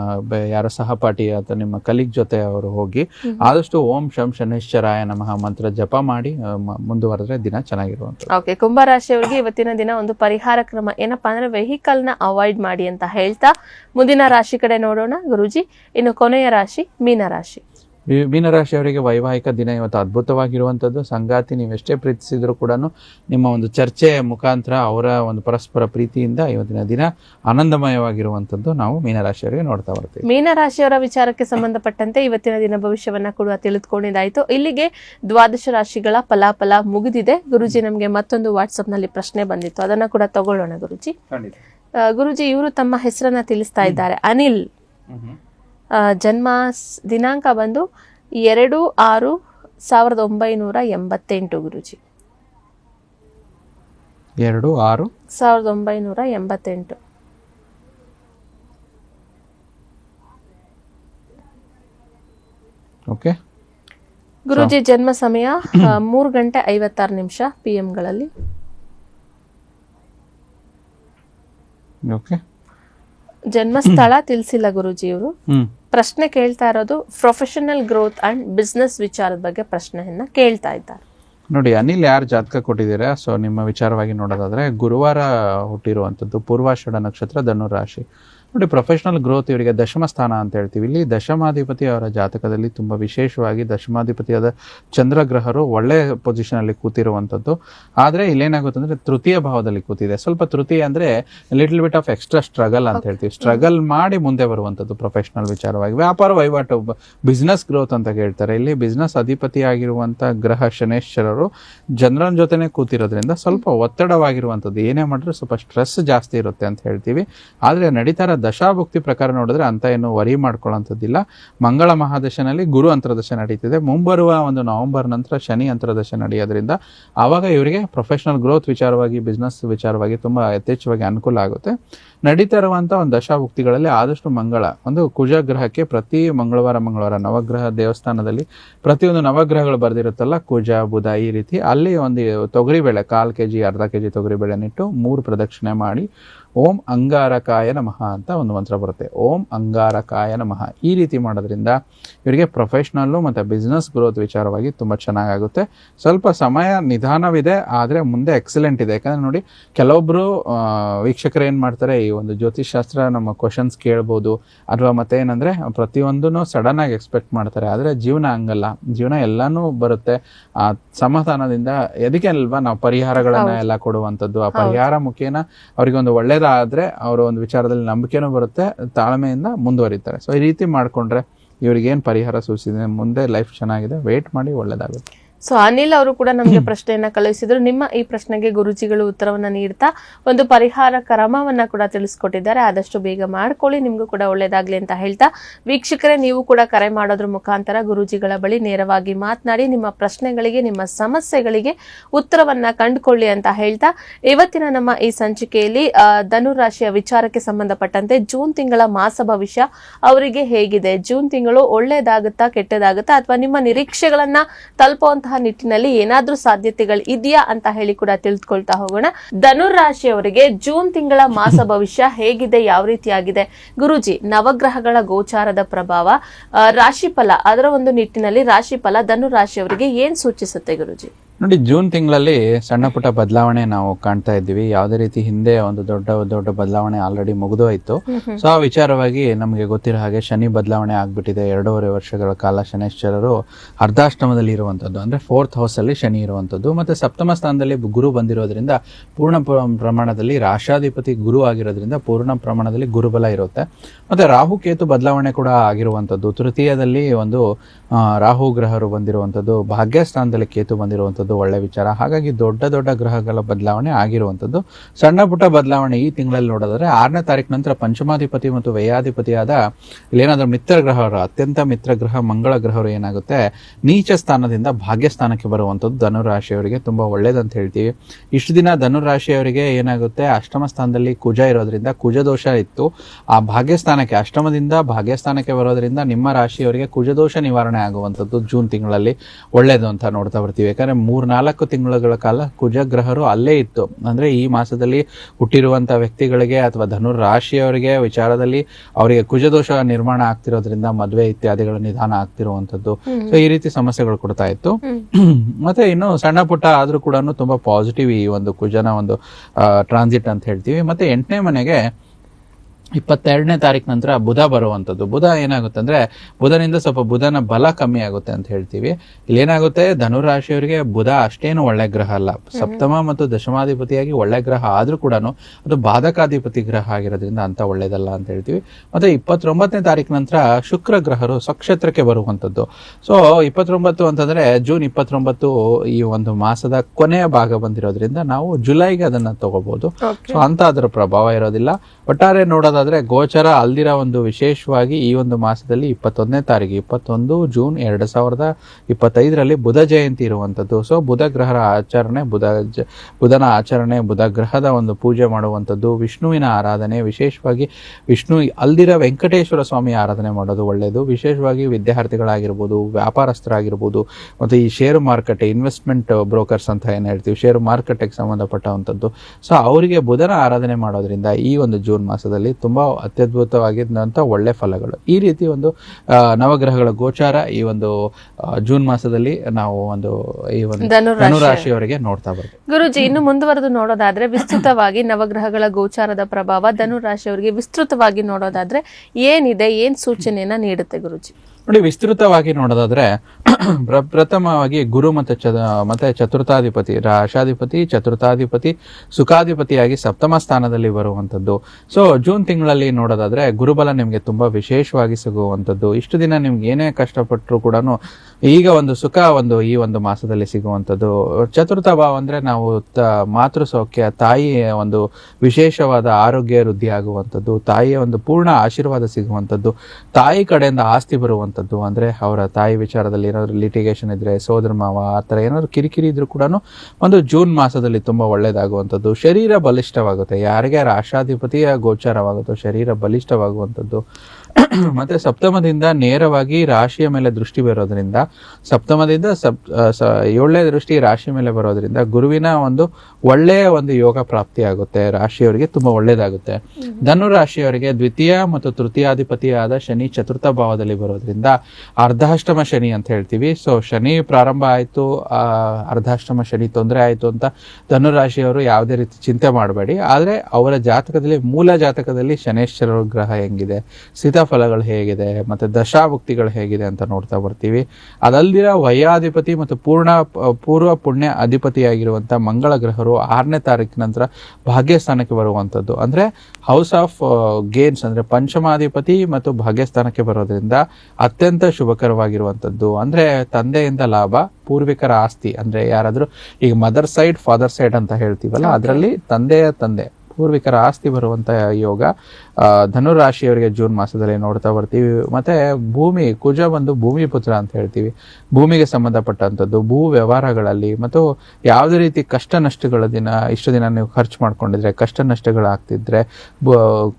ಯಾರ ಸಹಪಾಠಿ ಅಥವಾ ನಿಮ್ಮ ಕಲೀಗ್ ಜೊತೆ ಅವರು ಹೋಗಿ ಆದಷ್ಟು ಓಂ ಶಂ ಶನೇಶ್ವರಾಯ ನಮಃ ಮಂತ್ರ ಜಪ ಮಾಡಿ ಮುಂದುವರೆದ್ರೆ ದಿನ ಚೆನ್ನಾಗಿರುವಂಥದ್ದು. ಓಕೆ ಕುಂಭರಾಶಿಯವರಿಗೆ ಇವತ್ತಿನ ದಿನ ಒಂದು ಪರಿಹಾರ ಕ್ರಮ. ಏನಪ್ಪಾ ಅಂದ್ರೆ ವೆಹಿಕಲ್ನ ಅವಾಯ್ಡ್ ಮಾಡಿ ಅಂತ ಹೇಳ್ತಾ ಮುಂದಿನ ರಾಶಿ ಕಡೆ ನೋಡೋಣ. ಗುರುಜಿ ಇನ್ನು ಕೊನೆಯ ರಾಶಿ ಮೀನ ರಾಶಿಯವರಿಗೆ ವೈವಾಹಿಕ ದಿನ ಇವತ್ತು ಅದ್ಭುತವಾಗಿರುವಂಥದ್ದು. ಸಂಗಾತಿ ನೀವೆಷ್ಟೇ ಪ್ರೀತಿಸಿದ್ರು ಕೂಡ ನಿಮ್ಮ ಒಂದು ಚರ್ಚೆಯ ಮುಖಾಂತರ ಅವರ ಒಂದು ಪರಸ್ಪರ ಪ್ರೀತಿಯಿಂದ ಇವತ್ತಿನ ದಿನ ಆನಂದಮಯವಾಗಿರುವಂಥದ್ದು ನಾವು ಮೀನರಾಶಿಯವರಿಗೆ ನೋಡ್ತಾ ಬರ್ತೀವಿ. ಮೀನರಾಶಿಯವರ ವಿಚಾರಕ್ಕೆ ಸಂಬಂಧಪಟ್ಟಂತೆ ಇವತ್ತಿನ ದಿನ ಭವಿಷ್ಯವನ್ನ ಕೂಡ ತಿಳಿದುಕೊಂಡಿದ್ದಾಯಿತು. ಇಲ್ಲಿಗೆ ದ್ವಾದಶ ರಾಶಿಗಳ ಫಲಾಫಲ ಮುಗಿದಿದೆ. ಗುರುಜಿ ನಮಗೆ ಮತ್ತೊಂದು ವಾಟ್ಸಪ್ನಲ್ಲಿ ಪ್ರಶ್ನೆ ಬಂದಿತ್ತು. ಅದನ್ನ ಕೂಡ ತಗೊಳ್ಳೋಣ ಗುರುಜಿ. ಗುರುಜಿ ಇವರು ತಮ್ಮ ಹೆಸರನ್ನ ತಿಳಿಸ್ತಾ ಇದ್ದಾರೆ. ಅನಿಲ್. ಜನ್ಮ ದಿನಾಂಕ ಬಂದು ಎರಡು ಆರು ಸಾವಿರದ ಒಂಬೈನೂರ ಎಂಬತ್ತೆಂಟು ಗುರುಜಿ. ಎರಡು ಆರು ಸಾವಿರದ ಒಂಬೈನೂರ ಎಂಬತ್ತೆಂಟು. ಓಕೆ. ಗುರುಜಿ ಜನ್ಮ ಸಮಯ ಮೂರು ಗಂಟೆ ಐವತ್ತಾರು ನಿಮಿಷ ಪಿ ಎಂಗಳಲ್ಲಿ ಓಕೆ. ಜನ್ಮಸ್ಥಳ ತಿಳಿಸಿಲ್ಲ ಗುರುಜಿ ಅವರು ಪ್ರಶ್ನೆ ಕೇಳ್ತಾ ಇರೋದು ಪ್ರೊಫೆಷನಲ್ ಗ್ರೋತ್ ಅಂಡ್ ಬಿಸ್ನೆಸ್ ವಿಚಾರದ ಬಗ್ಗೆ ಪ್ರಶ್ನೆಯನ್ನ ಕೇಳ್ತಾ ಇದ್ದಾರೆ. ನೋಡಿ ಅನಿಲ್ ಯಾರು ಜಾತಕ ಕೊಟ್ಟಿದ್ದೀರಾ? ಸೊ ನಿಮ್ಮ ವಿಚಾರವಾಗಿ ನೋಡೋದಾದ್ರೆ ಗುರುವಾರ ಹುಟ್ಟಿರುವಂಥದ್ದು ಪೂರ್ವಾಷಾಢ ನಕ್ಷತ್ರ ಧನು ರಾಶಿ ನೋಡಿ ಪ್ರೊಫೆಷನಲ್ ಗ್ರೋತ್ ಇವರಿಗೆ ದಶಮ ಸ್ಥಾನ ಅಂತ ಹೇಳ್ತೀವಿ. ಇಲ್ಲಿ ದಶಮಾಧಿಪತಿ ಅವರ ಜಾತಕದಲ್ಲಿ ತುಂಬ ವಿಶೇಷವಾಗಿ ದಶಮಾಧಿಪತಿಯಾದ ಚಂದ್ರಗ್ರಹರು ಒಳ್ಳೆ ಪೊಸಿಷನಲ್ಲಿ ಕೂತಿರುವಂಥದ್ದು ಆದರೆ ಇಲ್ಲೇನಾಗುತ್ತೆ ಅಂದರೆ ತೃತೀಯ ಭಾವದಲ್ಲಿ ಕೂತಿದೆ. ಸ್ವಲ್ಪ ತೃತೀಯ ಅಂದರೆ little bit of extra struggle ಅಂತ ಹೇಳ್ತೀವಿ. ಸ್ಟ್ರಗಲ್ ಮಾಡಿ ಮುಂದೆ ಬರುವಂಥದ್ದು ಪ್ರೊಫೆಷನಲ್ ವಿಚಾರವಾಗಿ. ವ್ಯಾಪಾರ ವಹಿವಾಟು ಬಿಸ್ನೆಸ್ ಗ್ರೋತ್ ಅಂತ ಹೇಳ್ತಾರೆ. ಇಲ್ಲಿ ಬಿಸ್ನೆಸ್ ಅಧಿಪತಿ ಆಗಿರುವಂತ ಗ್ರಹ ಶನೇಶ್ವರರು ಜನರ ಜೊತೆನೆ ಕೂತಿರೋದ್ರಿಂದ ಸ್ವಲ್ಪ ಒತ್ತಡವಾಗಿರುವಂಥದ್ದು ಏನೇ ಮಾಡಿದ್ರು ಸ್ವಲ್ಪ ಸ್ಟ್ರೆಸ್ ಜಾಸ್ತಿ ಇರುತ್ತೆ ಅಂತ ಹೇಳ್ತೀವಿ. ಆದರೆ ನಡೀತಾರ ದಶಾಭುಕ್ತಿ ಪ್ರಕಾರ ನೋಡಿದ್ರೆ ಅಂತ ಏನು ವರಿ ಮಾಡ್ಕೊಳ್ಳೋಂಥದ್ದಿಲ್ಲ. ಮಂಗಳ ಮಹಾದಶನಲ್ಲಿ ಗುರು ಅಂತರ್ದಶ ನಡೀತಿದೆ. ಮುಂಬರುವ ಒಂದು ನವೆಂಬರ್ ನಂತರ ಶನಿ ಅಂತರ್ದಶ ನಡೆಯೋದ್ರಿಂದ ಆವಾಗ ಇವರಿಗೆ ಪ್ರೊಫೆಷನಲ್ ಗ್ರೋತ್ ವಿಚಾರವಾಗಿ ಬಿಸ್ನೆಸ್ ವಿಚಾರವಾಗಿ ತುಂಬ ಯಥೇಚ್ಛವಾಗಿ ಅನುಕೂಲ ಆಗುತ್ತೆ. ನಡೀತಾ ಇರುವಂಥ ಒಂದು ದಶಾಭುಕ್ತಿಗಳಲ್ಲಿ ಆದಷ್ಟು ಮಂಗಳ, ಒಂದು ಕುಜ ಗ್ರಹಕ್ಕೆ ಪ್ರತಿ ಮಂಗಳವಾರ ಮಂಗಳವಾರ ನವಗ್ರಹ ದೇವಸ್ಥಾನದಲ್ಲಿ ಪ್ರತಿಯೊಂದು ನವಗ್ರಹಗಳು ಬರೆದಿರುತ್ತಲ್ಲ, ಕುಜ, ಬುಧ ಈ ರೀತಿ. ಅಲ್ಲಿ ಒಂದು ತೊಗರಿಬೇಳೆ, ಕಾಲು ಕೆ ಜಿ ಅರ್ಧ ಕೆ ಜಿ ತೊಗರಿಬೇಳೆನಿಟ್ಟು ಮೂರು ಪ್ರದಕ್ಷಿಣೆ ಮಾಡಿ ಓಂ ಅಂಗಾರಕಾಯ ನಮಃ ಅಂತ ಒಂದು ಮಂತ್ರ ಬರುತ್ತೆ. ಓಂ ಅಂಗಾರಕಾಯ ನಮಃ. ಈ ರೀತಿ ಮಾಡೋದ್ರಿಂದ ಇವರಿಗೆ ಪ್ರೊಫೆಷ್ನಲ್ಲು ಮತ್ತು ಬಿಸ್ನೆಸ್ ಗ್ರೋತ್ ವಿಚಾರವಾಗಿ ತುಂಬ ಚೆನ್ನಾಗಾಗುತ್ತೆ. ಸ್ವಲ್ಪ ಸಮಯ ನಿಧಾನವಿದೆ ಆದರೆ ಮುಂದೆ ಎಕ್ಸಲೆಂಟ್ ಇದೆ. ಯಾಕಂದರೆ ನೋಡಿ ಕೆಲವೊಬ್ಬರು ವೀಕ್ಷಕರು ಏನು ಮಾಡ್ತಾರೆ ಈ ಒಂದು ಜ್ಯೋತಿಷಾಸ್ತ್ರ ನಮ್ಮ ಕ್ವಶನ್ಸ್ ಕೇಳ್ಬೋದು ಅಥವಾ ಮತ್ತೆ ಏನಂದರೆ ಪ್ರತಿಯೊಂದೂ ಸಡನ್ ಆಗಿ ಎಕ್ಸ್ಪೆಕ್ಟ್ ಮಾಡ್ತಾರೆ. ಆದರೆ ಜೀವನ ಹಂಗಲ್ಲ. ಜೀವನ ಎಲ್ಲಾನು ಬರುತ್ತೆ. ಆ ಸಮಾಧಾನದಿಂದ ಎದಕ್ಕೆ ಅಲ್ವಾ ನಾವು ಪರಿಹಾರಗಳನ್ನ ಎಲ್ಲ ಕೊಡುವಂಥದ್ದು. ಆ ಪರಿಹಾರ ಮುಖೇನ ಅವರಿಗೆ ಒಂದು ಒಳ್ಳೇದಾದ್ರೆ ಅವರ ಒಂದು ವಿಚಾರದಲ್ಲಿ ನಂಬಿಕೆನೂ ಬರುತ್ತೆ, ತಾಳ್ಮೆಯಿಂದ ಮುಂದುವರಿತಾರೆ. ಸೊ ಈ ರೀತಿ ಮಾಡಿಕೊಂಡ್ರೆ ಇವ್ರಿಗೇನು ಪರಿಹಾರ ಸೂಚಿಸಿದೆ ಮುಂದೆ ಲೈಫ್ ಚೆನ್ನಾಗಿದೆ. ವೇಟ್ ಮಾಡಿ ಒಳ್ಳೇದಾಗುತ್ತೆ. ಸೊ ಅನಿಲ್ ಅವರು ಕೂಡ ನಮಗೆ ಪ್ರಶ್ನೆಯನ್ನ ಕಳುಹಿಸಿದ್ರು. ನಿಮ್ಮ ಈ ಪ್ರಶ್ನೆಗೆ ಗುರುಜಿಗಳು ಉತ್ತರವನ್ನ ನೀಡ್ತಾ ಒಂದು ಪರಿಹಾರ ಕ್ರಮವನ್ನ ಕೂಡ ತಿಳಿಸ್ಕೊಟ್ಟಿದ್ದಾರೆ. ಆದಷ್ಟು ಬೇಗ ಮಾಡ್ಕೊಳ್ಳಿ. ನಿಮ್ಗೂ ಕೂಡ ಒಳ್ಳೇದಾಗ್ಲಿ ಅಂತ ಹೇಳ್ತಾ ವೀಕ್ಷಕರೇ ನೀವು ಕೂಡ ಕರೆ ಮಾಡೋದ್ರ ಮುಖಾಂತರ ಗುರುಜಿಗಳ ಬಳಿ ನೇರವಾಗಿ ಮಾತನಾಡಿ ನಿಮ್ಮ ಪ್ರಶ್ನೆಗಳಿಗೆ ನಿಮ್ಮ ಸಮಸ್ಯೆಗಳಿಗೆ ಉತ್ತರವನ್ನ ಕಂಡುಕೊಳ್ಳಿ ಅಂತ ಹೇಳ್ತಾ ಇವತ್ತಿನ ನಮ್ಮ ಈ ಸಂಚಿಕೆಯಲ್ಲಿ ಧನು ರಾಶಿಯ ವಿಚಾರಕ್ಕೆ ಸಂಬಂಧಪಟ್ಟಂತೆ ಜೂನ್ ತಿಂಗಳ ಮಾಸ ಭವಿಷ್ಯ ಅವರಿಗೆ ಹೇಗಿದೆ? ಜೂನ್ ತಿಂಗಳು ಒಳ್ಳೇದಾಗುತ್ತಾ ಕೆಟ್ಟದಾಗುತ್ತಾ ಅಥವಾ ನಿಮ್ಮ ನಿರೀಕ್ಷೆಗಳನ್ನ ತಲುಪುವಂತಹ ನಿಟ್ಟಿನಲ್ಲಿ ಏನಾದ್ರೂ ಸಾಧ್ಯತೆಗಳು ಇದೆಯಾ ಅಂತ ಹೇಳಿ ಕೂಡ ತಿಳಿದುಕೊಳ್ತಾ ಹೋಗೋಣ. ಧನುರ್ ರಾಶಿಯವರಿಗೆ ಜೂನ್ ತಿಂಗಳ ಮಾಸ ಭವಿಷ್ಯ ಹೇಗಿದೆ ಯಾವ ರೀತಿಯಾಗಿದೆ? ಗುರುಜಿ ನವಗ್ರಹಗಳ ಗೋಚಾರದ ಪ್ರಭಾವ ರಾಶಿಫಲ ಅದರ ಒಂದು ನಿಟ್ಟಿನಲ್ಲಿ ರಾಶಿಫಲ ಧನು ರಾಶಿಯವರಿಗೆ ಏನ್ ಸೂಚಿಸುತ್ತೆ ಗುರುಜಿ? ನೋಡಿ ಜೂನ್ ತಿಂಗಳಲ್ಲಿ ಸಣ್ಣ ಪುಟ್ಟ ಬದಲಾವಣೆ ನಾವು ಕಾಣ್ತಾ ಇದ್ದೀವಿ. ಯಾವುದೇ ರೀತಿ ಹಿಂದೆ ಒಂದು ದೊಡ್ಡ ದೊಡ್ಡ ಬದಲಾವಣೆ ಆಲ್ರೆಡಿ ಮುಗಿದೋಯ್ತು ಸೊ ಆ ವಿಚಾರವಾಗಿ ನಮಗೆ ಗೊತ್ತಿರೋ ಹಾಗೆ ಶನಿ ಬದಲಾವಣೆ ಆಗ್ಬಿಟ್ಟಿದೆ. ಎರಡೂವರೆ ವರ್ಷಗಳ ಕಾಲ ಶನೇಶ್ವರರು ಅರ್ಧಾಷ್ಟಮದಲ್ಲಿ ಇರುವಂತದ್ದು. ಅಂದ್ರೆ ಫೋರ್ತ್ ಹೌಸ್ ಅಲ್ಲಿ ಶನಿ ಇರುವಂತದ್ದು. ಮತ್ತೆ ಸಪ್ತಮ ಸ್ಥಾನದಲ್ಲಿ ಗುರು ಬಂದಿರೋದ್ರಿಂದ ಪೂರ್ಣ ಪ್ರಮಾಣದಲ್ಲಿ ರಾಶಾಧಿಪತಿ ಗುರು ಆಗಿರೋದ್ರಿಂದ ಪೂರ್ಣ ಪ್ರಮಾಣದಲ್ಲಿ ಗುರುಬಲ ಇರುತ್ತೆ. ಮತ್ತೆ ರಾಹು ಕೇತು ಬದಲಾವಣೆ ಕೂಡ ಆಗಿರುವಂತದ್ದು. ತೃತೀಯದಲ್ಲಿ ಒಂದು ರಾಹು ಗ್ರಹರು ಬಂದಿರುವಂತದ್ದು. ಭಾಗ್ಯಸ್ಥಾನದಲ್ಲಿ ಕೇತು ಒಳ್ಳೆ ವಿಚಾರ. ಹಾಗಾಗಿ ದೊಡ್ಡ ದೊಡ್ಡ ಗ್ರಹಗಳ ಬದಲಾವಣೆ ಆಗಿರುವಂಥದ್ದು. ಸಣ್ಣ ಪುಟ್ಟ ಬದಲಾವಣೆ ಈ ತಿಂಗಳಲ್ಲಿ ನೋಡಿದ್ರೆ ಆರನೇ ತಾರೀಕು ನಂತರ ಪಂಚಮಾಧಿಪತಿ ಮತ್ತು ವ್ಯಯಾಧಿಪತಿಯಾದ ಇಲ್ಲೇನಾದ್ರೂ ಮಿತ್ರ ಗ್ರಹರು, ಅತ್ಯಂತ ಮಿತ್ರ ಗ್ರಹ, ಮಂಗಳ ಗ್ರಹರು ಏನಾಗುತ್ತೆ? ನೀಚ ಸ್ಥಾನದಿಂದ ಭಾಗ್ಯಸ್ಥಾನಕ್ಕೆ ಬರುವಂಥದ್ದು ಧನುರಾಶಿಯವರಿಗೆ ತುಂಬಾ ಒಳ್ಳೇದಂತ ಹೇಳ್ತೀವಿ. ಇಷ್ಟು ದಿನ ಧನುರಾಶಿಯವರಿಗೆ ಏನಾಗುತ್ತೆ? ಅಷ್ಟಮ ಸ್ಥಾನದಲ್ಲಿ ಕುಜ ಇರೋದ್ರಿಂದ ಕುಜ ದೋಷ ಇತ್ತು. ಆ ಭಾಗ್ಯಸ್ಥಾನಕ್ಕೆ, ಅಷ್ಟಮದಿಂದ ಭಾಗ್ಯಸ್ಥಾನಕ್ಕೆ ಬರೋದ್ರಿಂದ ನಿಮ್ಮ ರಾಶಿಯವರಿಗೆ ಕುಜದೋಷ ನಿವಾರಣೆ ಆಗುವಂಥದ್ದು ಜೂನ್ ತಿಂಗಳಲ್ಲಿ ಒಳ್ಳೇದು ಅಂತ ನೋಡ್ತಾ ಬರ್ತೀವಿ. ಯಾಕಂದ್ರೆ ಮೂರ್ನಾಲ್ಕು ತಿಂಗಳುಗಳ ಕಾಲ ಕುಜ ಗ್ರಹರು ಅಲ್ಲೇ ಇತ್ತು. ಅಂದ್ರೆ ಈ ಮಾಸದಲ್ಲಿ ಹುಟ್ಟಿರುವಂತ ವ್ಯಕ್ತಿಗಳಿಗೆ ಅಥವಾ ಧನುರ್ ರಾಶಿಯವರಿಗೆ ವಿಚಾರದಲ್ಲಿ ಅವರಿಗೆ ಕುಜದೋಷ ನಿರ್ಮಾಣ ಆಗ್ತಿರೋದ್ರಿಂದ ಮದುವೆ ಇತ್ಯಾದಿಗಳ ನಿಧಾನ ಆಗ್ತಿರುವಂತದ್ದು ಸೊ ಈ ರೀತಿ ಸಮಸ್ಯೆಗಳು ಕೊಡ್ತಾ ಇತ್ತು. ಮತ್ತೆ ಇನ್ನು ಸಣ್ಣ ಪುಟ್ಟ ಆದ್ರೂ ಕೂಡ ತುಂಬಾ ಪಾಸಿಟಿವ್ ಈ ಒಂದು ಕುಜನ ಒಂದು ಟ್ರಾನ್ಸಿಟ್ ಅಂತ ಹೇಳ್ತೀವಿ. ಮತ್ತೆ ಎಂಟನೇ ಮನೆಗೆ ಇಪ್ಪತ್ತೆರಡನೇ ತಾರೀಕು ನಂತರ ಬುಧ ಬರುವಂಥದ್ದು. ಬುಧ ಏನಾಗುತ್ತೆ ಅಂದ್ರೆ ಬುಧನಿಂದ ಸ್ವಲ್ಪ ಬುಧನ ಬಲ ಕಮ್ಮಿ ಆಗುತ್ತೆ ಅಂತ ಹೇಳ್ತೀವಿ. ಇಲ್ಲೇನಾಗುತ್ತೆ ಧನುರಾಶಿಯವರಿಗೆ ಬುಧ ಅಷ್ಟೇನು ಒಳ್ಳೆ ಗ್ರಹ ಅಲ್ಲ. ಸಪ್ತಮ ಮತ್ತು ದಶಮಾಧಿಪತಿಯಾಗಿ ಒಳ್ಳೆ ಗ್ರಹ ಆದ್ರೂ ಕೂಡ ಅದು ಬಾಧಕಾಧಿಪತಿ ಗ್ರಹ ಆಗಿರೋದ್ರಿಂದ ಅಂತ ಒಳ್ಳೇದಲ್ಲ ಅಂತ ಹೇಳ್ತೀವಿ. ಮತ್ತೆ ಇಪ್ಪತ್ತೊಂಬತ್ತನೇ ತಾರೀಕು ನಂತರ ಶುಕ್ರ ಗ್ರಹರು ಸ್ವಕ್ಷೇತ್ರಕ್ಕೆ ಬರುವಂಥದ್ದು. ಸೊ ಇಪ್ಪತ್ತೊಂಬತ್ತು ಅಂತಂದ್ರೆ ಜೂನ್ ಇಪ್ಪತ್ತೊಂಬತ್ತು ಈ ಒಂದು ಮಾಸದ ಕೊನೆಯ ಭಾಗ ಬಂದಿರೋದ್ರಿಂದ ನಾವು ಜುಲೈಗೆ ಅದನ್ನ ತಗೋಬಹುದು ಸೊ ಅಂತ ಅದರ ಪ್ರಭಾವ ಇರೋದಿಲ್ಲ. ಒಟ್ಟಾರೆ ನೋಡೋದಾದ್ರೆ ಗೋಚರ ಅಲ್ದಿರ ಒಂದು ವಿಶೇಷವಾಗಿ ಈ ಒಂದು ಮಾಸದಲ್ಲಿ ಇಪ್ಪತ್ತೊಂದನೇ ತಾರೀಕು. ಇಪ್ಪತ್ತೊಂದು ಜೂನ್ ಎರಡು ಸಾವಿರದ ಇಪ್ಪತ್ತೈದರಲ್ಲಿ ಬುಧ ಜಯಂತಿ ಇರುವಂಥದ್ದು. ಸೊ ಬುಧ ಗ್ರಹರ ಆಚರಣೆ, ಬುಧ ಜ- ಬುಧನ ಆಚರಣೆ, ಬುಧ ಗ್ರಹದ ಒಂದು ಪೂಜೆ ಮಾಡುವಂಥದ್ದು, ವಿಷ್ಣುವಿನ ಆರಾಧನೆ, ವಿಶೇಷವಾಗಿ ವಿಷ್ಣು, ಅಲ್ದಿರ ವೆಂಕಟೇಶ್ವರ ಸ್ವಾಮಿ ಆರಾಧನೆ ಮಾಡೋದು ಒಳ್ಳೆಯದು. ವಿಶೇಷವಾಗಿ ವಿದ್ಯಾರ್ಥಿಗಳಾಗಿರ್ಬೋದು, ವ್ಯಾಪಾರಸ್ಥರಾಗಿರ್ಬೋದು, ಮತ್ತು ಈ ಷೇರು ಮಾರುಕಟ್ಟೆ ಇನ್ವೆಸ್ಟ್ಮೆಂಟ್ ಬ್ರೋಕರ್ಸ್ ಅಂತ ಏನು ಹೇಳ್ತೀವಿ ಷೇರು ಮಾರುಕಟ್ಟೆಗೆ ಸಂಬಂಧಪಟ್ಟಂಥದ್ದು. ಸೊ ಅವರಿಗೆ ಬುಧನ ಆರಾಧನೆ ಮಾಡೋದ್ರಿಂದ ಈ ಒಂದು ಜೂನ್ ಮಾಸದಲ್ಲಿ ತುಂಬಾ ಅತ್ಯದ್ಭುತವಾಗಿದ್ದಂಥ ಒಳ್ಳೆ ಫಲಗಳು. ಈ ರೀತಿ ಒಂದು ನವಗ್ರಹಗಳ ಗೋಚಾರ ಈ ಒಂದು ಜೂನ್ ಮಾಸದಲ್ಲಿ ನಾವು ಒಂದು ಈ ಒಂದು ಧನುರಾಶಿ ಧನುರಾಶಿಯವರಿಗೆ ನೋಡ್ತಾ ಬರ್ತೀವಿ ಗುರುಜಿ ಇನ್ನು ಮುಂದುವರೆದು ನೋಡೋದಾದ್ರೆ ವಿಸ್ತೃತವಾಗಿ ನವಗ್ರಹಗಳ ಗೋಚಾರದ ಪ್ರಭಾವ ಧನುರಾಶಿಯವರಿಗೆ ವಿಸ್ತೃತವಾಗಿ ನೋಡೋದಾದ್ರೆ ಏನಿದೆ ಏನ್ ಸೂಚನೆಯನ್ನ ನೀಡುತ್ತೆ ಗುರುಜಿ? ನೋಡಿ, ವಿಸ್ತೃತವಾಗಿ ನೋಡೋದಾದ್ರೆ, ಪ್ರ- ಪ್ರಥಮವಾಗಿ ಗುರು ಮತ್ತು ಚ, ಮತ್ತೆ ಚತುರ್ಥಾಧಿಪತಿ ರಾಶಾಧಿಪತಿ ಚತುರ್ಥಾಧಿಪತಿ, ಸುಖಾಧಿಪತಿಯಾಗಿ ಸಪ್ತಮ ಸ್ಥಾನದಲ್ಲಿ ಬರುವಂಥದ್ದು. ಸೊ ಜೂನ್ ತಿಂಗಳಲ್ಲಿ ನೋಡೋದಾದ್ರೆ, ಗುರುಬಲ ನಿಮಗೆ ತುಂಬಾ ವಿಶೇಷವಾಗಿ ಸಿಗುವಂಥದ್ದು. ಇಷ್ಟು ದಿನ ನಿಮ್ಗೆ ಏನೇ ಕಷ್ಟಪಟ್ಟರು ಕೂಡ ಈಗ ಒಂದು ಸುಖ, ಒಂದು ಈ ಒಂದು ಮಾಸದಲ್ಲಿ ಸಿಗುವಂತದ್ದು ಚತುರ್ಥ ಭಾವ ಅಂದ್ರೆ ನಾವು ತ ಮಾತೃ ಸೌಖ್ಯ ತಾಯಿಯ ಒಂದು ವಿಶೇಷವಾದ ಆರೋಗ್ಯ ವೃದ್ಧಿ ಆಗುವಂಥದ್ದು, ತಾಯಿಯ ಒಂದು ಪೂರ್ಣ ಆಶೀರ್ವಾದ ಸಿಗುವಂಥದ್ದು, ತಾಯಿ ಕಡೆಯಿಂದ ಆಸ್ತಿ ಬರುವಂಥದ್ದು ಅಂದ್ರೆ ಅವರ ತಾಯಿ ವಿಚಾರದಲ್ಲಿ ಏನಾದ್ರು ಲಿಟಿಗೇಷನ್ ಇದ್ದರೆ ಸೋದರ ಮಾವ, ಆ ಥರ ಏನಾದ್ರು ಕಿರಿಕಿರಿ ಇದ್ರೂ ಕೂಡ ಒಂದು ಜೂನ್ ಮಾಸದಲ್ಲಿ ತುಂಬಾ ಒಳ್ಳೆಯದಾಗುವಂಥದ್ದು ಶರೀರ ಬಲಿಷ್ಠವಾಗುತ್ತೆ. ಯಾರಿಗೆ ಆಶಾಧಿಪತಿಯ ಗೋಚಾರವಾಗುತ್ತೋ, ಶರೀರ ಬಲಿಷ್ಠವಾಗುವಂಥದ್ದು. ಮತ್ತೆ ಸಪ್ತಮದಿಂದ ನೇರವಾಗಿ ರಾಶಿಯ ಮೇಲೆ ದೃಷ್ಟಿ ಬರೋದ್ರಿಂದ ಸಪ್ತಮದಿಂದ ಸಪ್ ಏಳನೇ ದೃಷ್ಟಿ ರಾಶಿ ಮೇಲೆ ಬರೋದ್ರಿಂದ ಗುರುವಿನ ಒಂದು ಒಳ್ಳೆಯ ಒಂದು ಯೋಗ ಪ್ರಾಪ್ತಿ ಆಗುತ್ತೆ ರಾಶಿಯವರಿಗೆ ತುಂಬಾ ಒಳ್ಳೇದಾಗುತ್ತೆ. ಧನು ರಾಶಿಯವರಿಗೆ ದ್ವಿತೀಯ ಮತ್ತು ತೃತೀಯಾಧಿಪತಿಯಾದ ಶನಿ ಚತುರ್ಥ ಭಾವದಲ್ಲಿ ಬರೋದ್ರಿಂದ ಅರ್ಧಾಷ್ಟಮ ಶನಿ ಅಂತ ಹೇಳ್ತೀವಿ. ಸೊ ಶನಿ ಪ್ರಾರಂಭ ಆಯ್ತು. ಆ ಅರ್ಧಾಷ್ಟಮ ಶನಿ ತೊಂದರೆ ಆಯ್ತು ಅಂತ ಧನು ರಾಶಿಯವರು ಯಾವುದೇ ರೀತಿ ಚಿಂತೆ ಮಾಡಬೇಡಿ. ಆದ್ರೆ ಅವರ ಜಾತಕದಲ್ಲಿ ಮೂಲ ಜಾತಕದಲ್ಲಿ ಶನೇಶ್ವರ ಗ್ರಹ ಹೆಂಗಿದೆ? ಫಲಗಳು ಹೇಗಿದೆ ಮತ್ತೆ ದಶಾಭುಕ್ತಿಗಳು ಹೇಗಿದೆ ಅಂತ ನೋಡ್ತಾ ಬರ್ತೀವಿ. ಅದಲ್ದಿರ ವಯಾಧಿಪತಿ ಮತ್ತು ಪೂರ್ಣ ಪೂರ್ವ ಪುಣ್ಯ ಅಧಿಪತಿಯಾಗಿರುವಂಥ ಮಂಗಳ ಗ್ರಹರು ಆರನೇ ತಾರೀಕಿನ ನಂತರ ಭಾಗ್ಯಸ್ಥಾನಕ್ಕೆ ಬರುವಂಥದ್ದು ಅಂದ್ರೆ ಹೌಸ್ ಆಫ್ ಗೇನ್ಸ್ ಅಂದ್ರೆ ಪಂಚಮಾಧಿಪತಿ ಮತ್ತು ಭಾಗ್ಯಸ್ಥಾನಕ್ಕೆ ಬರೋದ್ರಿಂದ ಅತ್ಯಂತ ಶುಭಕರವಾಗಿರುವಂಥದ್ದು ಅಂದ್ರೆ ತಂದೆಯಿಂದ ಲಾಭ ಪೂರ್ವಿಕರ ಆಸ್ತಿ ಅಂದ್ರೆ ಯಾರಾದರೂ ಈಗ ಮದರ್ ಸೈಡ್ ಫಾದರ್ ಸೈಡ್ ಅಂತ ಹೇಳ್ತೀವಲ್ಲ ಅದರಲ್ಲಿ ತಂದೆಯ ತಂದೆ ಪೂರ್ವಿಕರ ಆಸ್ತಿ ಬರುವಂತ ಯೋಗ ಧನು ರಾಶಿಯವರಿಗೆ ಜೂನ್ ಮಾಸದಲ್ಲಿ ನೋಡ್ತಾ ಬರ್ತೀವಿ. ಮತ್ತೆ ಭೂಮಿ, ಕುಜ ಬಂದು ಭೂಮಿ ಪುತ್ರ ಅಂತ ಹೇಳ್ತೀವಿ. ಭೂಮಿಗೆ ಸಂಬಂಧಪಟ್ಟಂಥದ್ದು, ಭೂ ವ್ಯವಹಾರಗಳಲ್ಲಿ, ಮತ್ತು ಯಾವುದೇ ರೀತಿ ಕಷ್ಟ ನಷ್ಟಗಳ ದಿನ, ಇಷ್ಟು ದಿನ ನೀವು ಖರ್ಚು ಮಾಡ್ಕೊಂಡಿದ್ರೆ, ಕಷ್ಟ ನಷ್ಟಗಳಾಗ್ತಿದ್ರೆ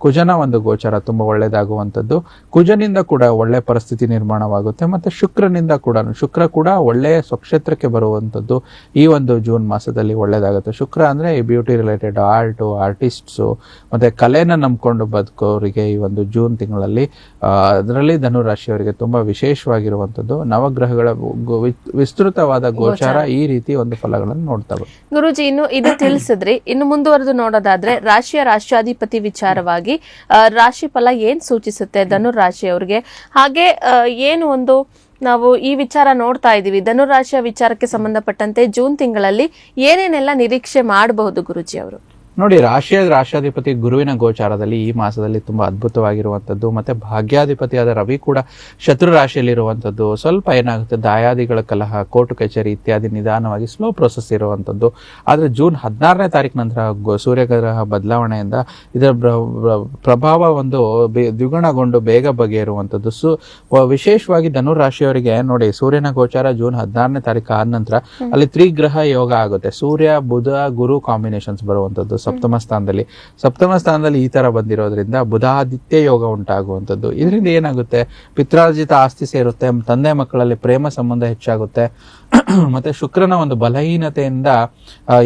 ಕುಜನ ಒಂದು ಗೋಚರ ತುಂಬಾ ಒಳ್ಳೆಯದಾಗುವಂಥದ್ದು ಕುಜನಿಂದ ಕೂಡ ಒಳ್ಳೆ ಪರಿಸ್ಥಿತಿ ನಿರ್ಮಾಣವಾಗುತ್ತೆ, ಮತ್ತೆ ಶುಕ್ರನಿಂದ ಕೂಡ, ಶುಕ್ರ ಕೂಡ ಒಳ್ಳೆಯ ಸ್ವಕ್ಷೇತ್ರಕ್ಕೆ ಬರುವಂಥದ್ದು ಈ ಒಂದು ಜೂನ್ ಮಾಸದಲ್ಲಿ ಒಳ್ಳೆಯದಾಗುತ್ತೆ ಶುಕ್ರ ಅಂದ್ರೆ ಬ್ಯೂಟಿ ರಿಲೇಟೆಡ್ ಆರ್ಟು, ಆರ್ಟಿಸ್ಟ್ಸು, ಮತ್ತೆ ಕಲೆನ ನಂಬ್ಕೊಂಡು ಬದುಕೋರಿಗೆ ಈ ಒಂದು ಜೂನ್ ತಿಂಗಳಲ್ಲಿ ಅದರಲ್ಲಿ ಧನುರಾಶಿಯವರಿಗೆ ತುಂಬಾ ವಿಶೇಷವಾಗಿರುವಂಥದ್ದು. ನವಗ್ರಹಗಳ ವಿಸ್ತೃತವಾದ ಗೋಚಾರ ಈ ರೀತಿ ಒಂದು ಫಲಗಳನ್ನು ನೋಡ್ತಾ ಬರ್ತೀವಿ. ಗುರುಜಿ ಇನ್ನು ಇದು ತಿಳಿಸಿದ್ರಿ. ಇನ್ನು ಮುಂದುವರೆದು ನೋಡೋದಾದ್ರೆ ರಾಶಿಯ ರಾಷ್ಟ್ರಾಧಿಪತಿ ವಿಚಾರವಾಗಿ ರಾಶಿ ಫಲ ಏನ್ ಸೂಚಿಸುತ್ತೆ ಧನು ರಾಶಿಯವರಿಗೆ ಹಾಗೆ ಏನು ಒಂದು ನಾವು ಈ ವಿಚಾರ ನೋಡ್ತಾ ಇದೀವಿ ಧನುರಾಶಿಯ ವಿಚಾರಕ್ಕೆ ಸಂಬಂಧಪಟ್ಟಂತೆ ಜೂನ್ ತಿಂಗಳಲ್ಲಿ ಏನೇನೆಲ್ಲ ನಿರೀಕ್ಷೆ ಮಾಡಬಹುದು ಗುರುಜಿ ಅವರು? ನೋಡಿ ರಾಶಿಯ ರಾಷ್ಟ್ರಾಧಿಪತಿ ಗುರುವಿನ ಗೋಚಾರದಲ್ಲಿ ಈ ಮಾಸದಲ್ಲಿ ತುಂಬಾ ಅದ್ಭುತವಾಗಿರುವಂಥದ್ದು ಮತ್ತೆ ಭಾಗ್ಯಾಧಿಪತಿಯಾದ ರವಿ ಕೂಡ ಶತ್ರು ರಾಶಿಯಲ್ಲಿರುವಂಥದ್ದು ಸ್ವಲ್ಪ ಏನಾಗುತ್ತೆ ದಾಯಾದಿಗಳ ಕಲಹ ಕೋರ್ಟು ಕಚೇರಿ ಇತ್ಯಾದಿ ನಿಧಾನವಾಗಿ ಸ್ಲೋ ಪ್ರೊಸೆಸ್ ಇರುವಂಥದ್ದು. ಆದರೆ ಜೂನ್ ಹದಿನಾರನೇ ತಾರೀಕು ನಂತರ ಸೂರ್ಯಗ್ರಹ ಬದಲಾವಣೆಯಿಂದ ಇದರ ಪ್ರ- ಪ್ರ- ಪ್ರಭಾವ ಒಂದು ದ್ವಿಗುಣಗೊಂಡು ಬೇಗ ಬಗೆಯಿರುವಂತದ್ದು ಸು ವ- ವಿಶೇಷವಾಗಿ ಧನು ರಾಶಿಯವರಿಗೆ ನೋಡಿ ಸೂರ್ಯನ ಗೋಚಾರ ಜೂನ್ ಹದಿನಾರನೇ ತಾರೀಕು ಆದ ನಂತರ ಅಲ್ಲಿ ತ್ರಿಗ್ರಹ ಯೋಗ ಆಗುತ್ತೆ. ಸೂರ್ಯ ಬುಧ ಗುರು ಕಾಂಬಿನೇಷನ್ಸ್ ಬರುವಂತದ್ದು ಸಪ್ತಮ ಸ್ಥಾನದಲ್ಲಿ. ಸಪ್ತಮ ಸ್ಥಾನದಲ್ಲಿ ಈ ತರ ಬಂದಿರೋದ್ರಿಂದ ಬುಧಾದಿತ್ಯ ಯೋಗ ಉಂಟಾಗುವಂಥದ್ದು. ಇದರಿಂದ ಏನಾಗುತ್ತೆ? ಪಿತ್ರಾರ್ಜಿತ ಆಸ್ತಿ ಸೇರುತ್ತೆ, ತಂದೆ ಮಕ್ಕಳಲ್ಲಿ ಪ್ರೇಮ ಸಂಬಂಧ ಹೆಚ್ಚಾಗುತ್ತೆ. ಮತ್ತೆ ಶುಕ್ರನ ಒಂದು ಬಲಹೀನತೆಯಿಂದ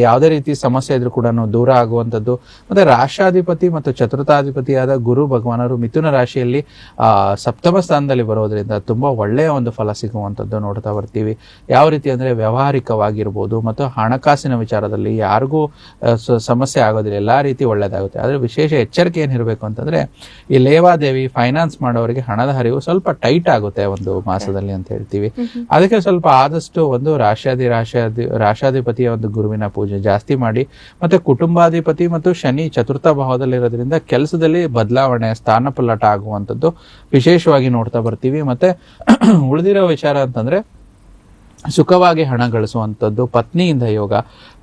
ಯಾವುದೇ ರೀತಿ ಸಮಸ್ಯೆ ಇದ್ರೂ ಕೂಡ ದೂರ ಆಗುವಂಥದ್ದು. ಮತ್ತೆ ರಾಷ್ಟ್ರಾಧಿಪತಿ ಮತ್ತು ಚತುರ್ಥಾಧಿಪತಿಯಾದ ಗುರು ಭಗವಾನರು ಮಿಥುನ ರಾಶಿಯಲ್ಲಿ ಸಪ್ತಮ ಸ್ಥಾನದಲ್ಲಿ ಬರೋದ್ರಿಂದ ತುಂಬಾ ಒಳ್ಳೆಯ ಒಂದು ಫಲ ಸಿಗುವಂಥದ್ದು ನೋಡ್ತಾ ಬರ್ತೀವಿ. ಯಾವ ರೀತಿ ಅಂದ್ರೆ ವ್ಯಾವಹಾರಿಕವಾಗಿರ್ಬೋದು, ಮತ್ತು ಹಣಕಾಸಿನ ವಿಚಾರದಲ್ಲಿ ಯಾರಿಗೂ ಸಮಸ್ಯೆ ಆಗೋದಿಲ್ಲ ಎಲ್ಲಾ ರೀತಿ ಒಳ್ಳೇದಾಗುತ್ತೆ. ಆದ್ರೆ ವಿಶೇಷ ಎಚ್ಚರಿಕೆ ಏನಿರಬೇಕು ಅಂತಂದ್ರೆ ಈ ಲೇವಾದೇವಿ ಫೈನಾನ್ಸ್ ಮಾಡೋರಿಗೆ ಹಣದ ಹರಿವು ಸ್ವಲ್ಪ ಟೈಟ್ ಆಗುತ್ತೆ ಒಂದು ಮಾಸದಲ್ಲಿ ಅಂತ ಹೇಳ್ತೀವಿ. ಅದಕ್ಕೆ ಸ್ವಲ್ಪ ಆದಷ್ಟು ಒಂದು ರಾಶಾಧಿ ರಾಶಾಧಿ ರಾಶಾಧಿಪತಿಯ ಒಂದು ಗುರುವಿನ ಪೂಜೆ ಜಾಸ್ತಿ ಮಾಡಿ ಮತ್ತೆ ಕುಟುಂಬಾಧಿಪತಿ ಮತ್ತು ಶನಿ ಚತುರ್ಥ ಭಾವದಲ್ಲಿರೋದ್ರಿಂದ ಕೆಲಸದಲ್ಲಿ ಬದಲಾವಣೆ ಸ್ಥಾನ ಪಲ್ಲಟ ಆಗುವಂಥದ್ದು ವಿಶೇಷವಾಗಿ ನೋಡ್ತಾ ಬರ್ತೀವಿ. ಮತ್ತೆ ಉಳಿದಿರೋ ವಿಚಾರ ಅಂತಂದ್ರೆ ಸುಖವಾಗಿ ಹಣ ಗಳಿಸುವಂಥದ್ದು ಪತ್ನಿಯಿಂದ ಯೋಗ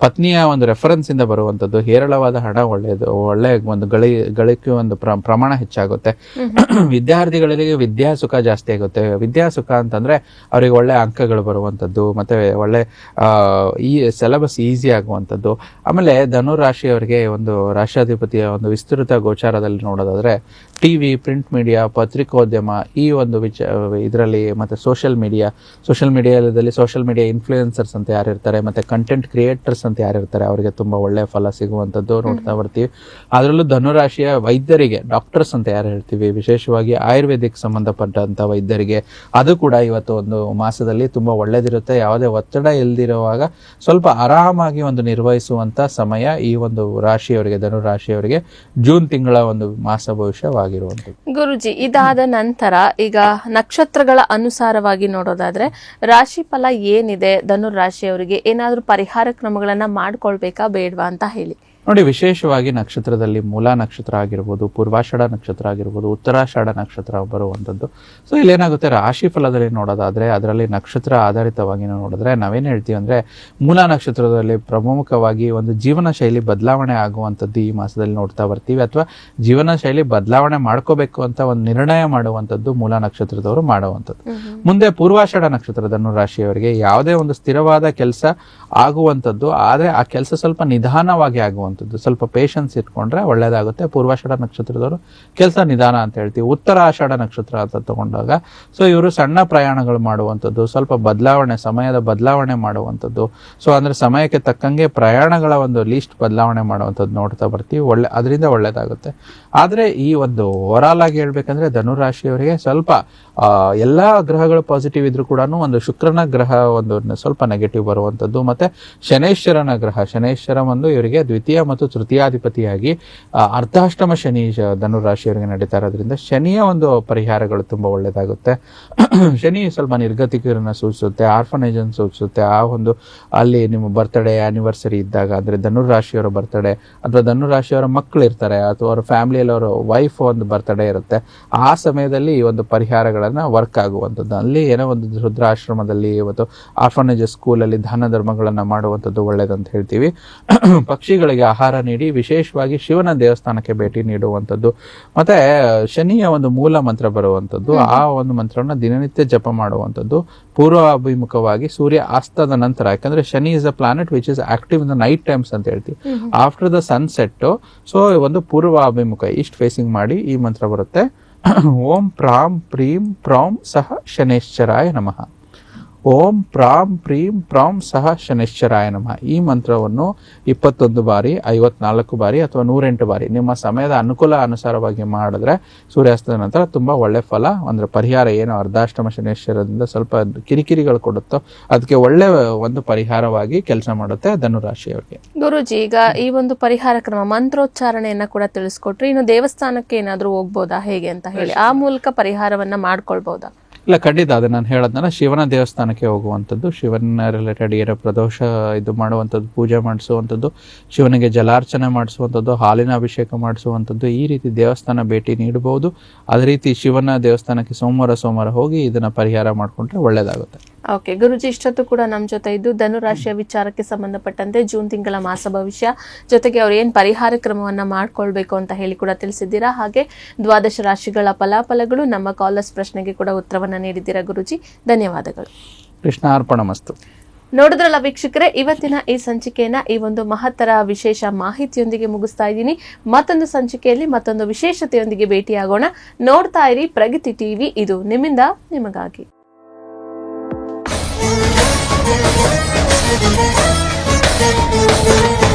ಪತ್ನಿಯ ಒಂದು ರೆಫರೆನ್ಸ್ ಇಂದ ಬರುವಂಥದ್ದು ಹೇರಳವಾದ ಹಣ ಒಳ್ಳೆಯದು ಒಳ್ಳೆ ಒಂದು ಗಳಿ ಗಳಿಕೆ ಒಂದು ಪ್ರ- ಪ್ರಮಾಣ ಹೆಚ್ಚಾಗುತ್ತೆ. ವಿದ್ಯಾರ್ಥಿಗಳಿಗೆ ವಿದ್ಯಾ ಸುಖ ಜಾಸ್ತಿ ಆಗುತ್ತೆ. ವಿದ್ಯಾ ಸುಖ ಅಂತಂದ್ರೆ ಅವರಿಗೆ ಒಳ್ಳೆ ಅಂಕಗಳು ಬರುವಂಥದ್ದು ಮತ್ತೆ ಒಳ್ಳೆ ಈ ಸಿಲೆಬಸ್ ಈಸಿ ಆಗುವಂಥದ್ದು. ಆಮೇಲೆ ಧನು ರಾಶಿಯವರಿಗೆ ಒಂದು ರಾಷ್ಟ್ರಾಧಿಪತಿಯ ಒಂದು ವಿಸ್ತೃತ ಗೋಚಾರದಲ್ಲಿ ನೋಡೋದಾದ್ರೆ ಟಿವಿ ಪ್ರಿಂಟ್ ಮೀಡಿಯಾ ಪತ್ರಿಕೋದ್ಯಮ ಈ ಒಂದು ವಿಚ ಇದರಲ್ಲಿ ಮತ್ತೆ ಸೋಷಿಯಲ್ ಮೀಡಿಯಾ ಸೋಷಿಯಲ್ ಮೀಡಿಯಾದಲ್ಲಿ ಸೋಷಿಯಲ್ ಸೋಷಿಯಲ್ ಮೀಡಿಯಾ ಇನ್ಫ್ಲೂಯೆನ್ಸರ್ಸ್ ಅಂತ ಯಾರಿರ್ತಾರೆ ಮತ್ತೆ ಕಂಟೆಂಟ್ ಕ್ರಿಯೇಟರ್ಸ್ ಅಂತ ಯಾರಿರ್ತಾರೆ ಅವರಿಗೆ ತುಂಬಾ ಒಳ್ಳೆ ಫಲ ಸಿಗುವಂಥದ್ದು ನೋಡ್ತಾ ಬರ್ತೀವಿ. ಅದರಲ್ಲೂ ಧನುರಾಶಿಯ ವೈದ್ಯರಿಗೆ ಡಾಕ್ಟರ್ಸ್ ಅಂತ ಯಾರು ಹೇಳ್ತೀವಿ ವಿಶೇಷವಾಗಿ ಆಯುರ್ವೇದಿಕ್ ಸಂಬಂಧಪಟ್ಟಂಥ ವೈದ್ಯರಿಗೆ ಅದು ಕೂಡ ಇವತ್ತು ಒಂದು ಮಾಸದಲ್ಲಿ ತುಂಬಾ ಒಳ್ಳೇದಿರುತ್ತೆ. ಯಾವುದೇ ಒತ್ತಡ ಇಲ್ದಿರುವಾಗ ಸ್ವಲ್ಪ ಆರಾಮಾಗಿ ಒಂದು ನಿರ್ವಹಿಸುವಂಥ ಸಮಯ ಈ ಒಂದು ರಾಶಿಯವರಿಗೆ ಧನುರಾಶಿಯವರಿಗೆ ಜೂನ್ ತಿಂಗಳ ಒಂದು ಮಾಸ ಭವಿಷ್ಯವಾಗಿರುವಂಥದ್ದು. ಗುರುಜಿ ಇದಾದ ನಂತರ ಈಗ ನಕ್ಷತ್ರಗಳ ಅನುಸಾರವಾಗಿ ನೋಡೋದಾದ್ರೆ ರಾಶಿ ಫಲ ಏನಿದೆ ಧನುರ್ ರಾಶಿಯವರಿಗೆ ಏನಾದರೂ ಪರಿಹಾರ ಕ್ರಮಗಳನ್ನು ಮಾಡ್ಕೊಳ್ಬೇಕಾ ಬೇಡವಾ ಅಂತ ಹೇಳಿ. ನೋಡಿ ವಿಶೇಷವಾಗಿ ನಕ್ಷತ್ರದಲ್ಲಿ ಮೂಲ ನಕ್ಷತ್ರ ಆಗಿರ್ಬೋದು ಪೂರ್ವಾಷಾಢ ನಕ್ಷತ್ರ ಆಗಿರ್ಬೋದು ಉತ್ತರಾಷಾಢ ನಕ್ಷತ್ರ ಬರುವಂಥದ್ದು. ಸೊ ಇಲ್ಲೇನಾಗುತ್ತೆ? ರಾಶಿ ಫಲದಲ್ಲಿ ನೋಡೋದಾದ್ರೆ ಅದರಲ್ಲಿ ನಕ್ಷತ್ರ ಆಧಾರಿತವಾಗಿ ನೋಡಿದ್ರೆ ನಾವೇನು ಹೇಳ್ತೀವಿ ಅಂದರೆ ಮೂಲ ನಕ್ಷತ್ರದಲ್ಲಿ ಪ್ರಮುಖವಾಗಿ ಒಂದು ಜೀವನ ಶೈಲಿ ಬದಲಾವಣೆ ಆಗುವಂಥದ್ದು ಈ ಮಾಸದಲ್ಲಿ ನೋಡ್ತಾ ಬರ್ತೀವಿ. ಅಥವಾ ಜೀವನ ಶೈಲಿ ಬದಲಾವಣೆ ಮಾಡ್ಕೋಬೇಕು ಅಂತ ಒಂದು ನಿರ್ಣಯ ಮಾಡುವಂಥದ್ದು ಮೂಲ ನಕ್ಷತ್ರದವರು ಮಾಡುವಂಥದ್ದು. ಮುಂದೆ ಪೂರ್ವಾಷಾಢ ನಕ್ಷತ್ರದನ್ನು ರಾಶಿಯವರಿಗೆ ಯಾವುದೇ ಒಂದು ಸ್ಥಿರವಾದ ಕೆಲಸ ಆಗುವಂಥದ್ದು ಆದರೆ ಆ ಕೆಲಸ ಸ್ವಲ್ಪ ನಿಧಾನವಾಗಿ ಆಗುವಂಥದ್ದು. ಸ್ವಲ್ಪ ಪೇಷನ್ಸ್ ಇಟ್ಕೊಂಡ್ರೆ ಒಳ್ಳೇದಾಗುತ್ತೆ. ಪೂರ್ವಾಷಾಢ ನಕ್ಷತ್ರದವರು ಕೆಲಸ ನಿಧಾನ ಅಂತ ಹೇಳ್ತೀವಿ. ಉತ್ತರ ಆಷಾಢ ನಕ್ಷತ್ರ ಅಂತ ತಗೊಂಡಾಗ ಸೊ ಇವರು ಸಣ್ಣ ಪ್ರಯಾಣಗಳು ಮಾಡುವಂಥದ್ದು ಸ್ವಲ್ಪ ಬದಲಾವಣೆ, ಸಮಯದ ಬದಲಾವಣೆ ಮಾಡುವಂಥದ್ದು ಸೊ ಅಂದರೆ ಸಮಯಕ್ಕೆ ತಕ್ಕಂಗೆ ಪ್ರಯಾಣಗಳ ಒಂದು ಲೀಸ್ಟ್ ಬದಲಾವಣೆ ಮಾಡುವಂಥದ್ದು ನೋಡ್ತಾ ಬರ್ತೀವಿ. ಒಳ್ಳೆ, ಅದರಿಂದ ಒಳ್ಳೇದಾಗುತ್ತೆ. ಆದ್ರೆ ಈ ಒಂದು ಓವರಾಲ್ ಆಗಿ ಹೇಳ್ಬೇಕಂದ್ರೆ ಧನುರಾಶಿಯವರಿಗೆ ಸ್ವಲ್ಪ ಎಲ್ಲಾ ಗ್ರಹಗಳು ಪಾಸಿಟಿವ್ ಇದ್ರೂ ಕೂಡ ಒಂದು ಶುಕ್ರನ ಗ್ರಹ ಒಂದು ಸ್ವಲ್ಪ ನೆಗೆಟಿವ್ ಬರುವಂಥದ್ದು ಮತ್ತೆ ಶನೇಶ್ವರನ ಗ್ರಹ, ಶನೇಶ್ವರ ಒಂದು ಇವರಿಗೆ ದ್ವಿತೀಯ ಮತ್ತು ತೃತೀಯಾಧಿಪತಿಯಾಗಿ ಅರ್ಧಾಷ್ಟಮ ಶನಿ ಧನು ಧನುರಾಶಿಯವರಿಗೆ ನಡೀತಾ ಇರೋದ್ರಿಂದ ಶನಿಯ ಒಂದು ಪರಿಹಾರಗಳು ತುಂಬಾ ಒಳ್ಳೇದಾಗುತ್ತೆ. ಶನಿ ಸ್ವಲ್ಪ ನಿರ್ಗತಿಕರನ್ನ ಸೂಚಿಸುತ್ತೆ ಆರ್ಫನೇಜ್ ಸೂಚಿಸುತ್ತೆ. ಆ ಒಂದು, ಅಲ್ಲಿ ನಿಮ್ಮ ಬರ್ತ್ಡೇ ಆನಿವರ್ಸರಿ ಇದ್ದಾಗ, ಅಂದ್ರೆ ಧನುರಾಶಿಯವರ ಬರ್ತ್ಡೇ ಅಥವಾ ಧನುರಾಶಿಯವರ ಮಕ್ಕಳು ಇರ್ತಾರೆ, ಅಥವಾ ಅವ್ರ ಫ್ಯಾಮಿಲಿಯಲ್ಲಿ ಅವರ ವೈಫ್ ಒಂದು ಬರ್ತ್ಡೇ ಇರುತ್ತೆ, ಆ ಸಮಯದಲ್ಲಿ ಈ ಒಂದು ಪರಿಹಾರಗಳನ್ನ ವರ್ಕ್ ಆಗುವಂಥದ್ದು. ಅಲ್ಲಿ ಏನೋ ಒಂದು ರುದ್ರಾಶ್ರಮದಲ್ಲಿ ಇವತ್ತು ಆರ್ಫನೇಜ್ ಸ್ಕೂಲಲ್ಲಿ ದಾನ ಧರ್ಮಗಳನ್ನ ಮಾಡುವಂಥದ್ದು ಒಳ್ಳೇದಂತ ಹೇಳ್ತೀವಿ. ಪಕ್ಷಿಗಳಿಗೆ ಆಹಾರ ನೀಡಿ ವಿಶೇಷವಾಗಿ ಶಿವನ ದೇವಸ್ಥಾನಕ್ಕೆ ಭೇಟಿ ನೀಡುವಂಥದ್ದು. ಮತ್ತೆ ಶನಿಯ ಒಂದು ಮೂಲ ಮಂತ್ರ ಬರುವಂಥದ್ದು. ಆ ಒಂದು ಮಂತ್ರವನ್ನು ದಿನನಿತ್ಯ ಜಪ ಮಾಡುವಂಥದ್ದು. ಪೂರ್ವಾಭಿಮುಖವಾಗಿ ಸೂರ್ಯ ಅಸ್ತದ ನಂತರ ಯಾಕಂದ್ರೆ Shani is a planet which is active in the night times ಅಂತ ಹೇಳ್ತೀವಿ. ಆಫ್ಟರ್ ದ ಸನ್ಸೆಟ್ ಸೊ ಒಂದು ಪೂರ್ವಾಭಿಮುಖ ಈಸ್ಟ್ ಫೇಸಿಂಗ್ ಮಾಡಿ ಈ ಮಂತ್ರ ಬರುತ್ತೆ. ಓಂ ಪ್ರಾಂ ಪ್ರೀಂ ಪ್ರಾಂ ಸಹ ಶನೇಶ್ವರಾಯ ನಮಃ. ಓಂ ಪ್ರಾಂ ಪ್ರೀಂ ಪ್ರಾಂ ಸಹ ಶನೈಶ್ಚರಾಯ ನಮಃ. ಈ ಮಂತ್ರವನ್ನು ಇಪ್ಪತ್ತೊಂದು ಬಾರಿ, ಐವತ್ನಾಲ್ಕು ಬಾರಿ ಅಥವಾ ನೂರೆಂಟು ಬಾರಿ ನಿಮ್ಮ ಸಮಯದ ಅನುಕೂಲ ಅನುಸಾರವಾಗಿ ಮಾಡಿದ್ರೆ ಸೂರ್ಯಾಸ್ತದ ನಂತರ ತುಂಬ ಒಳ್ಳೆ ಫಲ, ಅಂದ್ರೆ ಪರಿಹಾರ ಏನು ಅರ್ಧಾಷ್ಟಮ ಶನೇಶ್ವರದಿಂದ ಸ್ವಲ್ಪ ಕಿರಿಕಿರಿಗಳು ಕೊಡುತ್ತೋ ಅದಕ್ಕೆ ಒಳ್ಳೆ ಒಂದು ಪರಿಹಾರವಾಗಿ ಕೆಲಸ ಮಾಡುತ್ತೆ ಧನುರಾಶಿಯವರಿಗೆ. ಗುರುಜಿ, ಈಗ ಈ ಒಂದು ಪರಿಹಾರ ಕ್ರಮ ಮಂತ್ರೋಚ್ಚಾರಣೆಯನ್ನ ಕೂಡ ತಿಳಿಸ್ಕೊಟ್ರಿ. ಇನ್ನು ದೇವಸ್ಥಾನಕ್ಕೆ ಏನಾದರೂ ಹೋಗ್ಬೋದಾ? ಹೇಗೆ ಅಂತ ಹೇಳಿ. ಆ ಮೂಲಕ ಪರಿಹಾರವನ್ನ ಮಾಡ್ಕೊಳ್ಬಹುದಾ ಇಲ್ಲ, ಖಂಡಿತ ಅದು ನಾನು ಹೇಳೋದ್ನಲ್ಲ ಶಿವನ ದೇವಸ್ಥಾನಕ್ಕೆ ಹೋಗುವಂಥದ್ದು, ಶಿವನ ರಿಲೇಟೆಡ್ ಏನೋ ಪ್ರದೋಷ ಇದು ಮಾಡುವಂಥದ್ದು, ಪೂಜೆ ಮಾಡಿಸುವಂಥದ್ದು, ಶಿವನಿಗೆ ಜಲಾರ್ಚನೆ ಮಾಡಿಸುವಂಥದ್ದು, ಹಾಲಿನ ಅಭಿಷೇಕ ಮಾಡಿಸುವಂಥದ್ದು, ಈ ರೀತಿ ದೇವಸ್ಥಾನ ಭೇಟಿ ನೀಡಬಹುದು ಅದೇ ರೀತಿ ಶಿವನ ದೇವಸ್ಥಾನಕ್ಕೆ ಸೋಮವಾರ ಸೋಮವಾರ ಹೋಗಿ ಇದನ್ನು ಪರಿಹಾರ ಮಾಡಿಕೊಂಡ್ರೆ ಒಳ್ಳೇದಾಗುತ್ತೆ. ಓಕೆ ಗುರುಜಿ ಇಷ್ಟೊತ್ತು ಕೂಡ ನಮ್ಮ ಜೊತೆ ಇದ್ದು ಧನುರಾಶಿಯ ವಿಚಾರಕ್ಕೆ ಸಂಬಂಧಪಟ್ಟಂತೆ ಜೂನ್ ತಿಂಗಳ ಮಾಸ ಭವಿಷ್ಯ ಜೊತೆಗೆ ಅವ್ರು ಏನು ಪರಿಹಾರ ಕ್ರಮವನ್ನ ಮಾಡ್ಕೊಳ್ಬೇಕು ಅಂತ ಹೇಳಿ ಕೂಡ ತಿಳಿಸಿದ್ದೀರಾ? ಹಾಗೆ ದ್ವಾದಶ ರಾಶಿಗಳ ಫಲಾಫಲಗಳು ನಮ್ಮ ಕಾಲರ್ಸ್ ಪ್ರಶ್ನೆಗೆ ಕೂಡ ಉತ್ತರವನ್ನು ನೀಡಿದ್ದೀರಾ ಗುರುಜಿ? ಧನ್ಯವಾದಗಳು. ಕೃಷ್ಣ ಅರ್ಪಣ ಮಸ್ತು. ನೋಡಿದ್ರಲ್ಲ ವೀಕ್ಷಕರೇ ಇವತ್ತಿನ ಈ ಸಂಚಿಕೆಯನ್ನ ಈ ಒಂದು ಮಹತ್ತರ ವಿಶೇಷ ಮಾಹಿತಿಯೊಂದಿಗೆ ಮುಗಿಸ್ತಾ ಇದ್ದೀನಿ. ಮತ್ತೊಂದು ಸಂಚಿಕೆಯಲ್ಲಿ ಮತ್ತೊಂದು ವಿಶೇಷತೆಯೊಂದಿಗೆ ಭೇಟಿಯಾಗೋಣ. ನೋಡ್ತಾ ಇರಿ ಪ್ರಗತಿ ಟಿವಿ ಇದು ನಿಮ್ಮಿಂದ ನಿಮಗಾಗಿ. Thank you.